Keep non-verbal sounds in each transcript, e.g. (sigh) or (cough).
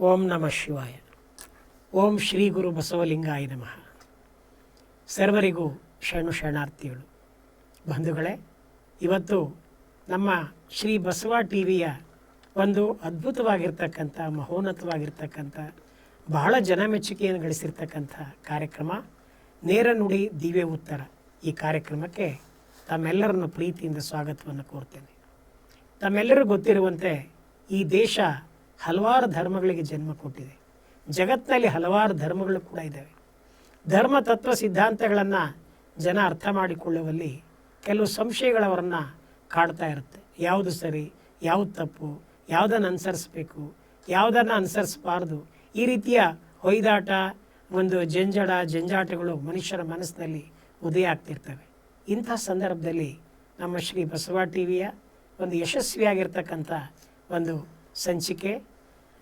ಓಂ ನಮಃ ಶಿವಾಯ. ಓಂ ಶ್ರೀ ಗುರು ಬಸವಲಿಂಗಾಯ ನಮಃ. ಸರ್ವರಿಗೂ ಶರಣು ಶರಣಾರ್ಥಿಗಳು ಬಂಧುಗಳೇ, ಇವತ್ತು ನಮ್ಮ ಶ್ರೀ ಬಸವ ಟಿ ವಿಯ ಒಂದು ಅದ್ಭುತವಾಗಿರ್ತಕ್ಕಂಥ, ಮಹೋನ್ನತವಾಗಿರ್ತಕ್ಕಂಥ, ಬಹಳ ಜನಮೆಚ್ಚುಗೆಯನ್ನು ಗಳಿಸಿರ್ತಕ್ಕಂಥ ಕಾರ್ಯಕ್ರಮ, ನೇರ ನುಡಿ ದಿವ್ಯ ಉತ್ತರ. ಈ ಕಾರ್ಯಕ್ರಮಕ್ಕೆ ತಮ್ಮೆಲ್ಲರನ್ನು ಪ್ರೀತಿಯಿಂದ ಸ್ವಾಗತವನ್ನು ಕೋರ್ತೇನೆ. ತಮ್ಮೆಲ್ಲರೂ ಗೊತ್ತಿರುವಂತೆ ಈ ದೇಶ ಹಲವಾರು ಧರ್ಮಗಳಿಗೆ ಜನ್ಮ ಕೊಟ್ಟಿದೆ. ಜಗತ್ತಿನಲ್ಲಿ ಹಲವಾರು ಧರ್ಮಗಳು ಕೂಡ ಇದ್ದಾವೆ. ಧರ್ಮ, ತತ್ವ, ಸಿದ್ಧಾಂತಗಳನ್ನು ಜನ ಅರ್ಥ ಮಾಡಿಕೊಳ್ಳುವಲ್ಲಿ ಕೆಲವು ಸಂಶಯಗಳವರನ್ನು ಕಾಡ್ತಾ ಇರುತ್ತೆ. ಯಾವುದು ಸರಿ, ಯಾವುದು ತಪ್ಪು, ಯಾವುದನ್ನು ಅನುಸರಿಸ್ಬೇಕು, ಯಾವುದನ್ನು ಅನುಸರಿಸಬಾರ್ದು. ಈ ರೀತಿಯ ಹೊಯ್ದಾಟ, ಒಂದು ಜಂಜಡ, ಜಂಜಾಟಗಳು ಮನುಷ್ಯರ ಮನಸ್ಸಿನಲ್ಲಿ ಉದಯ ಆಗ್ತಿರ್ತವೆ. ಇಂಥ ಸಂದರ್ಭದಲ್ಲಿ ನಮ್ಮ ಶ್ರೀ ಬಸವ ಟಿ ವಿಯ ಒಂದು ಯಶಸ್ವಿಯಾಗಿರ್ತಕ್ಕಂಥ ಒಂದು ಸಂಚಿಕೆ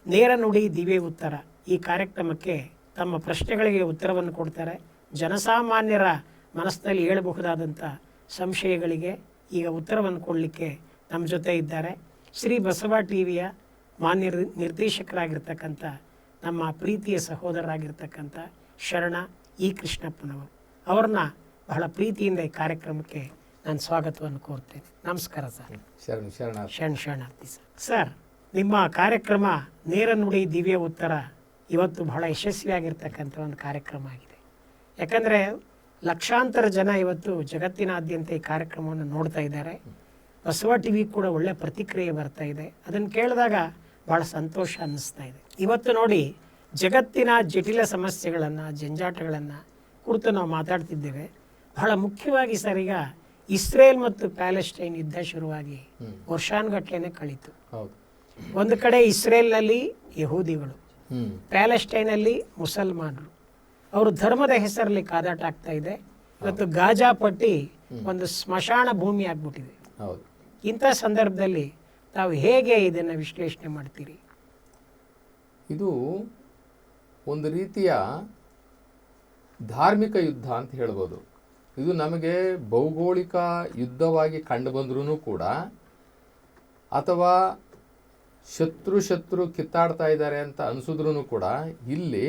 ನೇರ ನುಡಿ ದಿವ್ಯ ಉತ್ತರ. ಈ ಕಾರ್ಯಕ್ರಮಕ್ಕೆ ತಮ್ಮ ಪ್ರಶ್ನೆಗಳಿಗೆ ಉತ್ತರವನ್ನು ಕೊಡ್ತಾರೆ. ಜನಸಾಮಾನ್ಯರ ಮನಸ್ಸಿನಲ್ಲಿ ಹೇಳಬಹುದಾದಂಥ ಸಂಶಯಗಳಿಗೆ ಈಗ ಉತ್ತರವನ್ನು ಕೊಡಲಿಕ್ಕೆ ನಮ್ಮ ಜೊತೆ ಇದ್ದಾರೆ. ಶ್ರೀ ಬಸವ ಟಿ ವಿಯ ಮಾನ್ಯ ನಿರ್- ನಿರ್ದೇಶಕರಾಗಿರ್ತಕ್ಕಂಥ ನಮ್ಮ ಪ್ರೀತಿಯ ಸಹೋದರರಾಗಿರ್ತಕ್ಕಂಥ ಶರಣ ಇ. ಕೃಷ್ಣಪ್ಪನವರು. ಅವ್ರನ್ನ ಬಹಳ ಪ್ರೀತಿಯಿಂದ ಈ ಕಾರ್ಯಕ್ರಮಕ್ಕೆ ನಾನು ಸ್ವಾಗತವನ್ನು ಕೋರ್ತೇನೆ. ನಮಸ್ಕಾರ ಸರ್. ಶರಣ ಶರಣಾರ್ಥಿ. ಶರಣ ಶರಣಾರ್ಥಿ ಸರ್. ಸರ್ ನಿಮ್ಮ ಕಾರ್ಯಕ್ರಮ ನೇರ ನುಡಿ ದಿವ್ಯ ಉತ್ತರ ಇವತ್ತು ಬಹಳ ಯಶಸ್ವಿಯಾಗಿರ್ತಕ್ಕಂಥ ಒಂದು ಕಾರ್ಯಕ್ರಮ ಆಗಿದೆ. ಯಾಕಂದರೆ ಲಕ್ಷಾಂತರ ಜನ ಇವತ್ತು ಜಗತ್ತಿನಾದ್ಯಂತ ಈ ಕಾರ್ಯಕ್ರಮವನ್ನು ನೋಡ್ತಾ ಇದ್ದಾರೆ. ಬಸವ ಟಿ ವಿ ಕೂಡ ಒಳ್ಳೆ ಪ್ರತಿಕ್ರಿಯೆ ಬರ್ತಾ ಇದೆ. ಅದನ್ನು ಕೇಳಿದಾಗ ಭಾಳ ಸಂತೋಷ ಅನ್ನಿಸ್ತಾ ಇದೆ. ಇವತ್ತು ನೋಡಿ ಜಗತ್ತಿನ ಜಟಿಲ ಸಮಸ್ಯೆಗಳನ್ನು ಜಂಜಾಟಗಳನ್ನು ಕುರಿತು ನಾವು ಮಾತಾಡ್ತಿದ್ದೇವೆ. ಬಹಳ ಮುಖ್ಯವಾಗಿ ಸರ್ ಈಗ ಇಸ್ರೇಲ್ ಮತ್ತು ಪ್ಯಾಲೆಸ್ಟೈನ್ ಯುದ್ಧ ಶುರುವಾಗಿ ವರ್ಷಾನುಗಟ್ಲೆನೇ ಕಳೀತು. ಹೌದು. ಒಂದು ಕಡೆ ಇಸ್ರೇಲ್ನಲ್ಲಿ ಯಹೂದಿಗಳು ಹ್ಮ್ ಪ್ಯಾಲೆಸ್ಟೈನಲ್ಲಿ ಮುಸಲ್ಮಾನರು. ಅವರು ಧರ್ಮದ ಹೆಸರಲ್ಲಿ ಕಾದಾಟ ಆಗ್ತಾ ಇದೆ. ಇವತ್ತು ಗಾಜಾ ಪಟ್ಟಿ ಒಂದು ಸ್ಮಶಾನ ಭೂಮಿ ಆಗ್ಬಿಟ್ಟಿದೆ. ಹೌದು. ಇಂಥ ಸಂದರ್ಭದಲ್ಲಿ ತಾವು ಹೇಗೆ ಇದನ್ನು ವಿಶ್ಲೇಷಣೆ ಮಾಡ್ತೀರಿ? ಇದು ಒಂದು ರೀತಿಯ ಧಾರ್ಮಿಕ ಯುದ್ಧ ಅಂತ ಹೇಳ್ಬೋದು. ಇದು ನಮಗೆ ಭೌಗೋಳಿಕ ಯುದ್ಧವಾಗಿ ಕಂಡು ಬಂದ್ರೂ ಕೂಡ ಅಥವಾ ಶತ್ರು ಶತ್ರು ಕಿತ್ತಾಡ್ತಾ ಇದ್ದಾರೆ ಅಂತ ಅನಿಸಿದ್ರೂ ಕೂಡ ಇಲ್ಲಿ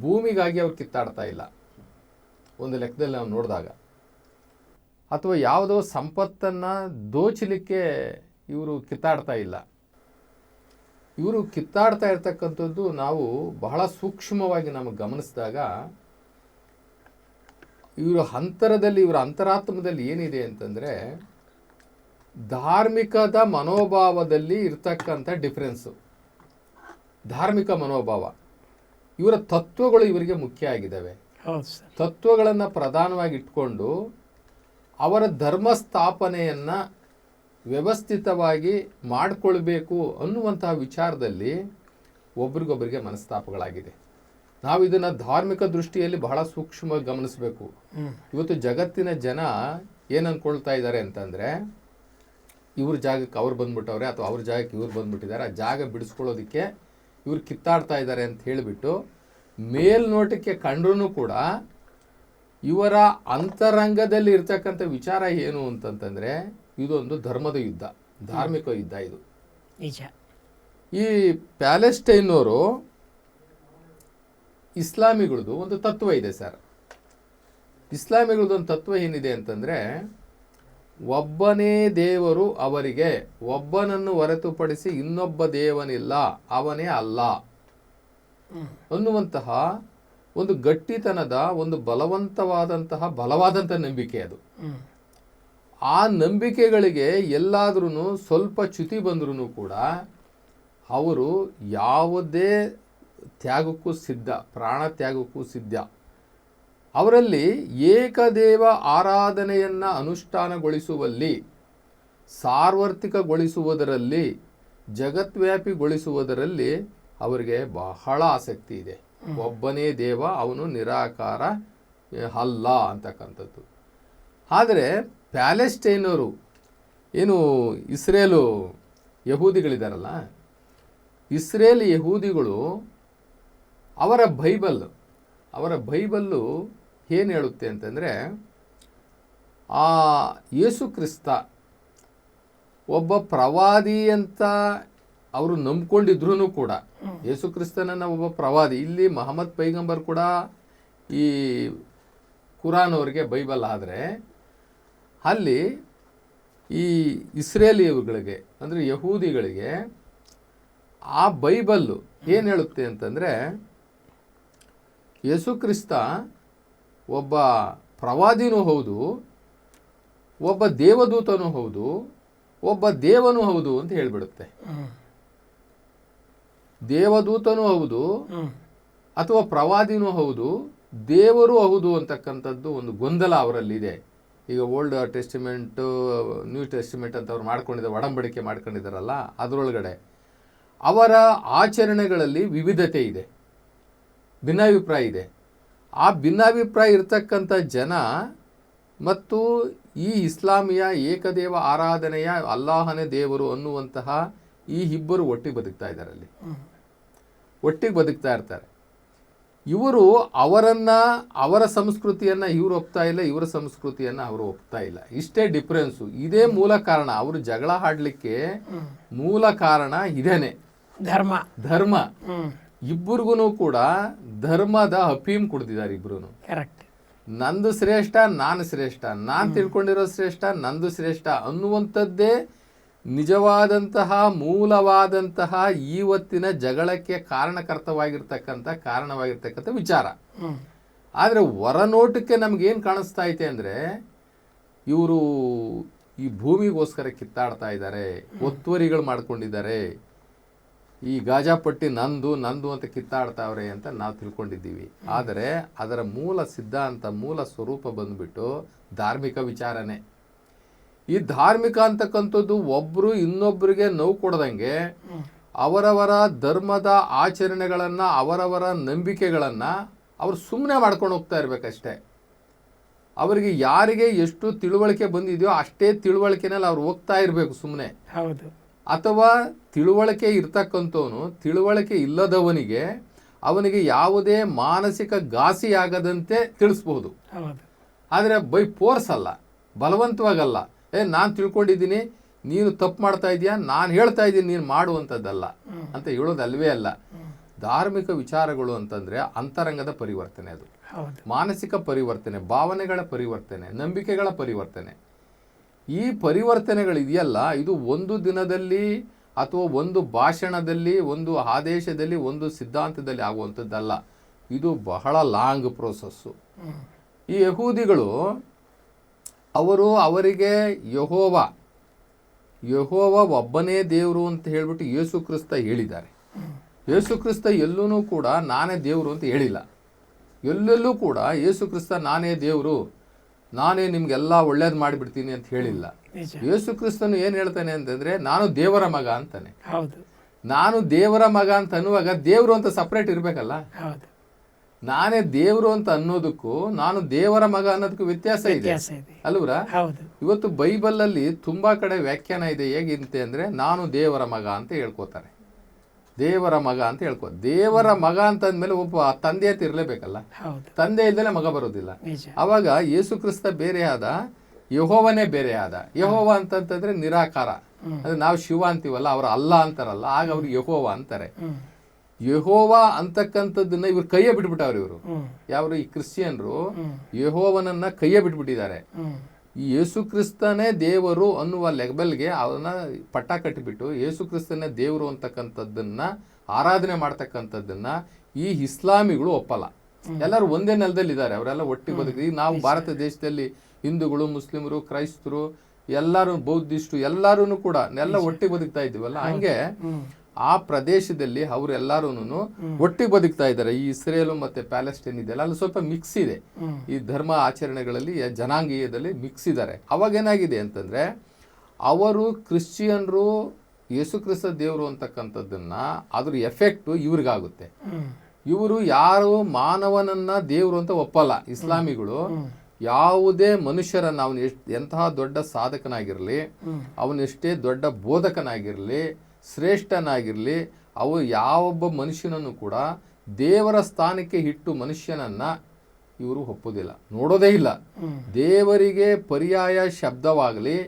ಭೂಮಿಗಾಗಿ ಅವ್ರು ಕಿತ್ತಾಡ್ತಾ ಇಲ್ಲ. ಒಂದು ಲೆಕ್ಕದಲ್ಲಿ ನಾವು ನೋಡಿದಾಗ. ಅಥವಾ ಯಾವುದೋ ಸಂಪತ್ತನ್ನು ದೋಚಲಿಕ್ಕೆ ಇವರು ಕಿತ್ತಾಡ್ತಾ ಇಲ್ಲ. ಇವರು ಕಿತ್ತಾಡ್ತಾ ಇರ್ತಕ್ಕಂಥದ್ದು ನಾವು ಬಹಳ ಸೂಕ್ಷ್ಮವಾಗಿ ನಮಗೆ ಗಮನಿಸಿದಾಗ ಇವರ ಅಂತರದಲ್ಲಿ, ಇವರ ಅಂತರಾತ್ಮದಲ್ಲಿ ಏನಿದೆ ಅಂತಂದರೆ ಧಾರ್ಮಿಕದ ಮನೋಭಾವದಲ್ಲಿ ಇರ್ತಕ್ಕಂಥ ಡಿಫ್ರೆನ್ಸು ಧಾರ್ಮಿಕ ಮನೋಭಾವ. ಇವರ ತತ್ವಗಳು ಇವರಿಗೆ ಮುಖ್ಯ ಆಗಿದ್ದಾವೆ. ತತ್ವಗಳನ್ನು ಪ್ರಧಾನವಾಗಿ ಇಟ್ಕೊಂಡು ಅವರ ಧರ್ಮ ಸ್ಥಾಪನೆಯನ್ನು ವ್ಯವಸ್ಥಿತವಾಗಿ ಮಾಡಿಕೊಳ್ಬೇಕು ಅನ್ನುವಂತಹ ವಿಚಾರದಲ್ಲಿ ಒಬ್ರಿಗೊಬ್ಬರಿಗೆ ಮನಸ್ತಾಪಗಳಾಗಿದೆ. ನಾವು ಇದನ್ನು ಧಾರ್ಮಿಕ ದೃಷ್ಟಿಯಲ್ಲಿ ಬಹಳ ಸೂಕ್ಷ್ಮವಾಗಿ ಗಮನಿಸಬೇಕು. ಇವತ್ತು ಜಗತ್ತಿನ ಜನ ಏನು ಇದ್ದಾರೆ ಅಂತಂದರೆ ಇವ್ರ ಜಾಗಕ್ಕೆ ಅವ್ರು ಬಂದ್ಬಿಟ್ಟವ್ರೆ ಅಥವಾ ಅವ್ರ ಜಾಗಕ್ಕೆ ಇವ್ರು ಬಂದ್ಬಿಟ್ಟಿದ್ದಾರೆ ಆ ಜಾಗ ಬಿಡಿಸ್ಕೊಳ್ಳೋದಕ್ಕೆ ಇವ್ರು ಕಿತ್ತಾಡ್ತಾ ಇದ್ದಾರೆ ಅಂತ ಹೇಳಿಬಿಟ್ಟು ಮೇಲ್ನೋಟಕ್ಕೆ ಕಂಡ್ರೂ ಕೂಡ ಇವರ ಅಂತರಂಗದಲ್ಲಿ ಇರ್ತಕ್ಕಂಥ ವಿಚಾರ ಏನು ಅಂತಂತಂದರೆ ಇದೊಂದು ಧರ್ಮದ ಯುದ್ಧ ಧಾರ್ಮಿಕ ಯುದ್ಧ ಇದು. ನಿಜ. ಈ ಪ್ಯಾಲೆಸ್ಟೈನವರು ಇಸ್ಲಾಮಿಗಳದು ಒಂದು ತತ್ವ ಇದೆ ಸರ್. ಇಸ್ಲಾಮಿಗಳದ್ದು ಒಂದು ತತ್ವ ಏನಿದೆ ಅಂತಂದರೆ ಒಬ್ಬನೇ ದೇವರು ಅವರಿಗೆ ಒಬ್ಬನನ್ನು ಹೊರತುಪಡಿಸಿ ಇನ್ನೊಬ್ಬ ದೇವನಿಲ್ಲ ಅವನೇ ಅಲ್ಲ. ಅನ್ನುವಂತಹ ಒಂದು ಗಟ್ಟಿತನದ ಒಂದು ಬಲವಂತವಾದಂತಹ ಬಲವಾದಂಥ ನಂಬಿಕೆ ಅದು. ಆ ನಂಬಿಕೆಗಳಿಗೆ ಎಲ್ಲಾದ್ರೂ ಸ್ವಲ್ಪ ಚ್ಯುತಿ ಬಂದ್ರೂ ಕೂಡ ಅವರು ಯಾವುದೇ ತ್ಯಾಗಕ್ಕೂ ಸಿದ್ಧ ಪ್ರಾಣ ತ್ಯಾಗಕ್ಕೂ ಸಿದ್ಧ. ಅವರಲ್ಲಿ ಏಕದೇವ ಆರಾಧನೆಯನ್ನು ಅನುಷ್ಠಾನಗೊಳಿಸುವಲ್ಲಿ ಸಾರ್ವತ್ರಿಕಗೊಳಿಸುವುದರಲ್ಲಿ ಜಗತ್ವ್ಯಾಪಿಗೊಳಿಸುವುದರಲ್ಲಿ ಅವರಿಗೆ ಬಹಳ ಆಸಕ್ತಿ ಇದೆ. ಒಬ್ಬನೇ ದೇವ ಅವನು ನಿರಾಕಾರ ಅಲ್ಲ ಅಂತಕ್ಕಂಥದ್ದು. ಆದರೆ ಪ್ಯಾಲೆಸ್ಟೈನವರು ಏನು ಇಸ್ರೇಲು ಯಹೂದಿಗಳಿದ್ದಾರಲ್ಲ ಇಸ್ರೇಲ್ ಯಹೂದಿಗಳು ಅವರ ಬೈಬಲ್ ಅವರ ಬೈಬಲ್ಲು ಏನು ಹೇಳುತ್ತೆ ಅಂತಂದರೆ ಆ ಯೇಸು ಕ್ರಿಸ್ತ ಒಬ್ಬ ಪ್ರವಾದಿ ಅಂತ ಅವರು ನಂಬ್ಕೊಂಡಿದ್ರು ಕೂಡ ಯೇಸು ಕ್ರಿಸ್ತನನ್ನು ಒಬ್ಬ ಪ್ರವಾದಿ ಇಲ್ಲಿ ಮಹಮ್ಮದ್ ಪೈಗಂಬರ್ ಕೂಡ ಈ ಕುರಾನ್ ಅವರಿಗೆ ಬೈಬಲ್ ಆದರೆ ಅಲ್ಲಿ ಈ ಇಸ್ರೇಲಿಯವುಗಳಿಗೆ ಅಂದರೆ ಯಹೂದಿಗಳಿಗೆ ಆ ಬೈಬಲ್ಲು ಏನು ಹೇಳುತ್ತೆ ಅಂತಂದರೆ ಯೇಸು ಕ್ರಿಸ್ತ ಒಬ್ಬ ಪ್ರವಾದಿನೂ ಹೌದು ಒಬ್ಬ ದೇವದೂತನೂ ಹೌದು ಒಬ್ಬ ದೇವನೂ ಹೌದು ಅಂತ ಹೇಳಿಬಿಡುತ್ತೆ. ದೇವದೂತನೂ ಹೌದು ಅಥವಾ ಪ್ರವಾದಿನೂ ಹೌದು ದೇವರೂ ಹೌದು ಅಂತಕ್ಕಂಥದ್ದು ಒಂದು ಗೊಂದಲ ಅವರಲ್ಲಿದೆ. ಈಗ ಓಲ್ಡ್ ಟೆಸ್ಟಿಮೆಂಟು ನ್ಯೂ ಟೆಸ್ಟಿಮೆಂಟ್ ಅಂತ ಅವ್ರು ಮಾಡ್ಕೊಂಡಿದ್ದ ಒಡಂಬಡಿಕೆ ಮಾಡ್ಕೊಂಡಿದ್ದಾರಲ್ಲ ಅದರೊಳಗಡೆ. ಅವರ ಆಚರಣೆಗಳಲ್ಲಿ ವಿವಿಧತೆ ಇದೆ ಭಿನ್ನಾಭಿಪ್ರಾಯ ಇದೆ. ಆ ಭಿನ್ನಾಭಿಪ್ರಾಯ ಇರತಕ್ಕಂಥ ಜನ ಮತ್ತು ಈ ಇಸ್ಲಾಮಿಯ ಏಕದೇವ ಆರಾಧನೆಯ ಅಲ್ಲಾಹನೇ ದೇವರು ಅನ್ನುವಂತಹ ಈ ಇಬ್ಬರು ಒಟ್ಟಿಗೆ ಬದುಕ್ತಾ ಇದ್ದಾರೆ ಅಲ್ಲಿ. ಒಟ್ಟಿಗೆ ಬದುಕ್ತಾ ಇರ್ತಾರೆ. ಇವರು ಅವರನ್ನು ಅವರ ಸಂಸ್ಕೃತಿಯನ್ನ ಇವರು ಒಪ್ತಾ ಇಲ್ಲ ಇವರ ಸಂಸ್ಕೃತಿಯನ್ನ ಅವರು ಒಪ್ತಾ ಇಲ್ಲ. ಇಷ್ಟೇ ಡಿಫ್ರೆನ್ಸು ಇದೇ ಮೂಲ ಕಾರಣ. ಅವರು ಜಗಳ ಆಡ್ಲಿಕ್ಕೆ ಮೂಲ ಕಾರಣ ಇದೇನೆ. ಧರ್ಮ. ಧರ್ಮ. ಇಬ್ಬರಿಗೂ ಕೂಡ ಧರ್ಮದ ಅಫೀಮ್ ಕುಡ್ದಿದ್ದಾರೆ ಇಬ್ರು ಕರೆಕ್ಟ್ ನಂದು ಶ್ರೇಷ್ಠ ನಾನು ಶ್ರೇಷ್ಠ. ನಾನು ತಿಳ್ಕೊಂಡಿರೋ ಶ್ರೇಷ್ಠ ನಂದು ಶ್ರೇಷ್ಠ ಅನ್ನುವಂಥದ್ದೇ ನಿಜವಾದಂತಹ ಮೂಲವಾದಂತಹ ಇವತ್ತಿನ ಜಗಳಕ್ಕೆ ಕಾರಣಕರ್ತವಾಗಿರ್ತಕ್ಕಂಥ ಕಾರಣವಾಗಿರ್ತಕ್ಕಂಥ ವಿಚಾರ. ಆದರೆ ಹೊರನೋಟಕ್ಕೆ ನಮ್ಗೇನು ಕಾಣಿಸ್ತಾ ಐತೆ ಅಂದರೆ ಇವರು ಈ ಭೂಮಿಗೋಸ್ಕರ ಕಿತ್ತಾಡ್ತಾ ಇದ್ದಾರೆ ಒತ್ತುವರಿಗಳು ಮಾಡ್ಕೊಂಡಿದ್ದಾರೆ ಈ ಗಾಜಾಪಟ್ಟಿ ನಂದು ನಂದು ಅಂತ ಕಿತ್ತಾಡ್ತಾವ್ರೆ ಅಂತ ನಾವು ತಿಳ್ಕೊಂಡಿದ್ದೀವಿ. ಆದರೆ ಅದರ ಮೂಲ ಸಿದ್ಧಾಂತ, ಮೂಲ ಸ್ವರೂಪ ಬಂದ್ಬಿಟ್ಟು ಧಾರ್ಮಿಕ ವಿಚಾರನೆ. ಈ ಧಾರ್ಮಿಕ ಅಂತಕ್ಕಂಥದ್ದು ಒಬ್ಬರು ಇನ್ನೊಬ್ಬರಿಗೆ ನೋವು ಕೊಡದಂಗೆ ಅವರವರ ಧರ್ಮದ ಆಚರಣೆಗಳನ್ನು, ಅವರವರ ನಂಬಿಕೆಗಳನ್ನು ಅವ್ರು ಸುಮ್ಮನೆ ಮಾಡ್ಕೊಂಡು ಹೋಗ್ತಾ ಇರಬೇಕಷ್ಟೇ. ಅವರಿಗೆ ಯಾರಿಗೆ ಎಷ್ಟು ತಿಳುವಳಿಕೆ ಬಂದಿದೆಯೋ ಅಷ್ಟೇ ತಿಳುವಳಿಕೆನಲ್ಲಿ ಅವ್ರು ಹೋಗ್ತಾ ಇರಬೇಕು ಸುಮ್ಮನೆ ಹೌದು. ಅಥವಾ ತಿಳುವಳಿಕೆ ಇರ್ತಕ್ಕಂಥವನು ತಿಳುವಳಿಕೆ ಇಲ್ಲದವನಿಗೆ ಅವನಿಗೆ ಯಾವುದೇ ಮಾನಸಿಕ ಘಾಸಿಯಾಗದಂತೆ ತಿಳಿಸ್ಬಹುದು. ಹೌದು. ಆದರೆ ಬೈ ಫೋರ್ಸ್ ಅಲ್ಲ ಬಲವಂತವಾಗಲ್ಲ. ಏ ನಾನು ತಿಳ್ಕೊಂಡಿದ್ದೀನಿ ನೀನು ತಪ್ಪು ಮಾಡ್ತಾ ಇದೀಯಾ ನಾನು ಹೇಳ್ತಾ ಇದ್ದೀನಿ ನೀನು ಮಾಡುವಂಥದ್ದಲ್ಲ ಅಂತ ಹೇಳೋದು ಅಲ್ವೇ ಅಲ್ಲ ಧಾರ್ಮಿಕ ವಿಚಾರಗಳು ಅಂತಂದರೆ ಅಂತರಂಗದ ಪರಿವರ್ತನೆ ಅದು. ಮಾನಸಿಕ ಪರಿವರ್ತನೆ ಭಾವನೆಗಳ ಪರಿವರ್ತನೆ ನಂಬಿಕೆಗಳ ಪರಿವರ್ತನೆ. ಈ ಪರಿವರ್ತನೆಗಳಿದೆಯಲ್ಲ, ಇದು ಒಂದು ದಿನದಲ್ಲಿ ಅಥವಾ ಒಂದು ಭಾಷಣದಲ್ಲಿ, ಒಂದು ಆದೇಶದಲ್ಲಿ, ಒಂದು ಸಿದ್ಧಾಂತದಲ್ಲಿ ಆಗುವಂಥದ್ದಲ್ಲ. ಇದು ಬಹಳ ಲಾಂಗ್ ಪ್ರೋಸೆಸ್ಸು. ಈ ಯಹೂದಿಗಳು, ಅವರು ಅವರಿಗೆ ಯಹೋವ ಯಹೋವ ಒಬ್ಬನೇ ದೇವರು ಅಂತ ಹೇಳ್ಬಿಟ್ಟು ಯೇಸು ಕ್ರಿಸ್ತ ಹೇಳಿದ್ದಾರೆ. ಯೇಸು ಕ್ರಿಸ್ತ ಎಲ್ಲೂ ಕೂಡ ನಾನೇ ದೇವರು ಅಂತ ಹೇಳಿಲ್ಲ. ಎಲ್ಲೆಲ್ಲೂ ಕೂಡ ಯೇಸು ಕ್ರಿಸ್ತ ನಾನೇ ದೇವರು. ನಾನೇ ನಿಮ್ಗೆಲ್ಲ ಒಳ್ಳೇದು ಮಾಡಿಬಿಡ್ತೀನಿ ಅಂತ ಹೇಳಿಲ್ಲ. ಯೇಸು ಕ್ರಿಸ್ತನು ಏನು ಹೇಳ್ತಾನೆ ಅಂತಂದ್ರೆ ನಾನು ದೇವರ ಮಗ ಅಂತಾನೆ. ಹೌದು. ನಾನು ದೇವರ ಮಗ ಅಂತ ಅನ್ನುವಾಗ ದೇವರು ಅಂತ ಸಪ್ರೇಟ್ ಇರಬೇಕಲ್ಲ? ಹೌದು. ನಾನೇ ದೇವರು ಅಂತ ಅನ್ನೋದಕ್ಕೂ ನಾನು ದೇವರ ಮಗ ಅನ್ನೋದಕ್ಕೂ ವ್ಯತ್ಯಾಸ ಇದೆ. ಅಲ್ವರ ಇವತ್ತು ಬೈಬಲಲ್ಲಿ ತುಂಬಾ ಕಡೆ ವ್ಯಾಖ್ಯಾನ ಇದೆ ಹೇಗಿಂತೆ ಅಂದ್ರೆ ನಾನು ದೇವರ ಮಗ ಅಂತ ಹೇಳ್ಕೊತಾರೆ. ದೇವರ ಮಗ ಅಂತ ಹೇಳ್ಕೊ ದೇವರ ಮಗ ಅಂತ ಅಂದ್ಮೇಲೆ ಒಬ್ಬ ತಂದೆ ಅಂತ ಇರಲೇಬೇಕಲ್ಲ? ತಂದೆ ಇಲ್ದಲೆ ಮಗ ಬರೋದಿಲ್ಲ. ಅವಾಗ ಯೇಸು ಕ್ರಿಸ್ತ ಬೇರೆ ಆದ ಯಹೋವನೇ ಬೇರೆ ಆದ ಯಹೋವ ಅಂತಂತಂದ್ರೆ ನಿರಾಕಾರ. ಅಂದ್ರೆ ನಾವು ಶಿವ ಅಂತೀವಲ್ಲ ಅವ್ರ ಅಲ್ಲ ಅಂತಾರಲ್ಲ ಆಗ ಅವ್ರು ಯಹೋವ ಅಂತಾರೆ. ಯಹೋವ ಅಂತಕ್ಕಂಥದ್ದನ್ನ ಇವ್ರು ಕೈಯೇ ಬಿಟ್ಬಿಟ್ಟವ್ರು ಇವರು. ಯಾವ್ರು ಯಾರು ಈ ಕ್ರಿಶ್ಚಿಯನ್ರು ಯಹೋವನನ್ನ ಕೈಯೇ ಬಿಟ್ಬಿಟ್ಟಿದ್ದಾರೆ. ಈ ಯೇಸು ಕ್ರಿಸ್ತನೇ ದೇವರು ಅನ್ನುವ ಲೆಗ್ಬಲ್ಗೆ ಅವನ್ನ ಪಟ್ಟ ಕಟ್ಟಿಬಿಟ್ಟು ಯೇಸು ಕ್ರಿಸ್ತನೇ ದೇವರು ಅಂತಕ್ಕಂಥದ್ದನ್ನು ಆರಾಧನೆ ಮಾಡ್ತಕ್ಕಂಥದ್ದನ್ನು ಈ ಇಸ್ಲಾಮಿಗಳು ಒಪ್ಪಲ್ಲ. ಎಲ್ಲರೂ ಒಂದೇ ನೆಲದಲ್ಲಿ ಇದ್ದಾರೆ ಅವರೆಲ್ಲ ಒಟ್ಟಿಗೆ ಬದುಕಿ ಈಗ ನಾವು ಭಾರತ ದೇಶದಲ್ಲಿ ಹಿಂದೂಗಳು ಮುಸ್ಲಿಮರು ಕ್ರೈಸ್ತರು ಎಲ್ಲರೂ ಬೌದ್ಧಿಸ್ಟು ಎಲ್ಲರೂ ಕೂಡ ಎಲ್ಲ ಒಟ್ಟಿಗೆ ಬದುಕ್ತಾ ಇದ್ದೀವಲ್ಲ. ಹಂಗೆ ಆ ಪ್ರದೇಶದಲ್ಲಿ ಅವರೆಲ್ಲರೂ ಒಟ್ಟಿಗೆ ಬದುಕ್ತಾ ಇದ್ದಾರೆ. ಈ ಇಸ್ರೇಲ್ ಮತ್ತೆ ಪ್ಯಾಲೆಸ್ಟೈನ್ ಇದೆಲ್ಲ ಅಲ್ಲಿ ಸ್ವಲ್ಪ ಮಿಕ್ಸ್ ಇದೆ. ಈ ಧರ್ಮ ಆಚರಣೆಗಳಲ್ಲಿ ಜನಾಂಗೀಯದಲ್ಲಿ ಮಿಕ್ಸ್ ಇದ್ದಾರೆ. ಅವಾಗ ಏನಾಗಿದೆ ಅಂತಂದ್ರೆ ಅವರು ಕ್ರಿಶ್ಚಿಯನ್ರು ಯೇಸು ಕ್ರಿಸ್ತ ದೇವರು ಅಂತಕ್ಕಂಥದ್ದನ್ನ ಅದ್ರ ಎಫೆಕ್ಟ್ ಇವ್ರಿಗಾಗುತ್ತೆ. ಇವರು ಯಾರು ಮಾನವನನ್ನ ದೇವರು ಅಂತ ಒಪ್ಪಲ್ಲ. ಇಸ್ಲಾಮಿಗಳು ಯಾವುದೇ ಮನುಷ್ಯರನ್ನ ಅವನು ಎಷ್ಟು ಎಂತಹ ದೊಡ್ಡ ಸಾಧಕನಾಗಿರಲಿ ಅವನೆಷ್ಟೇ ದೊಡ್ಡ ಬೋಧಕನಾಗಿರಲಿ ಶ್ರೇಷ್ಠನಾಗಿರಲಿ ಅವು ಯಾವೊಬ್ಬ ಮನುಷ್ಯನನ್ನು ಕೂಡ ದೇವರ ಸ್ಥಾನಕ್ಕೆ ಇಟ್ಟು ಮನುಷ್ಯನನ್ನು ಇವರು ಒಪ್ಪೋದಿಲ್ಲ. ನೋಡೋದೇ ಇಲ್ಲ. ದೇವರಿಗೆ ಪರ್ಯಾಯ ಶಬ್ದವಾಗಲಿ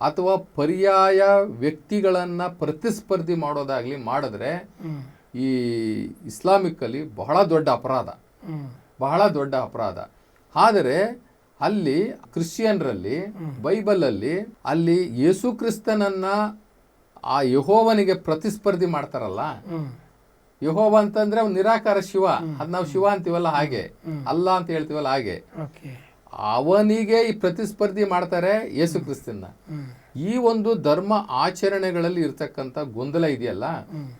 ಅಥವಾ ಪರ್ಯಾಯ ವ್ಯಕ್ತಿಗಳನ್ನು ಪ್ರತಿಸ್ಪರ್ಧಿ ಮಾಡೋದಾಗಲಿ ಮಾಡಿದ್ರೆ ಈ ಇಸ್ಲಾಮಿಕ್ಕಲ್ಲಿ ಬಹಳ ದೊಡ್ಡ ಅಪರಾಧ. ಬಹಳ ದೊಡ್ಡ ಅಪರಾಧ. ಆದರೆ ಅಲ್ಲಿ ಕ್ರಿಶ್ಚಿಯನ್ರಲ್ಲಿ ಬೈಬಲಲ್ಲಿ ಅಲ್ಲಿ ಯೇಸು ಕ್ರಿಸ್ತನನ್ನ ಆ ಯಹೋವನಿಗೆ ಪ್ರತಿಸ್ಪರ್ಧಿ ಮಾಡ್ತಾರಲ್ಲ? ಯಹೋವ ಅಂತಂದ್ರೆ ಅವ್ನು ನಿರಾಕಾರ ಶಿವ. ಅದ್ ನಾವು ಶಿವ ಅಂತೀವಲ್ಲ ಹಾಗೆ. ಅಲ್ಲ ಅಂತ ಹೇಳ್ತೀವಲ್ಲ ಹಾಗೆ. ಅವನಿಗೆ ಈ ಪ್ರತಿಸ್ಪರ್ಧಿ ಮಾಡ್ತಾರೆ ಯೇಸು ಕ್ರಿಸ್ತನ್ನ. ಈ ಒಂದು ಧರ್ಮ ಆಚರಣೆಗಳಲ್ಲಿ ಇರ್ತಕ್ಕಂಥ ಗೊಂದಲ ಇದೆಯಲ್ಲ?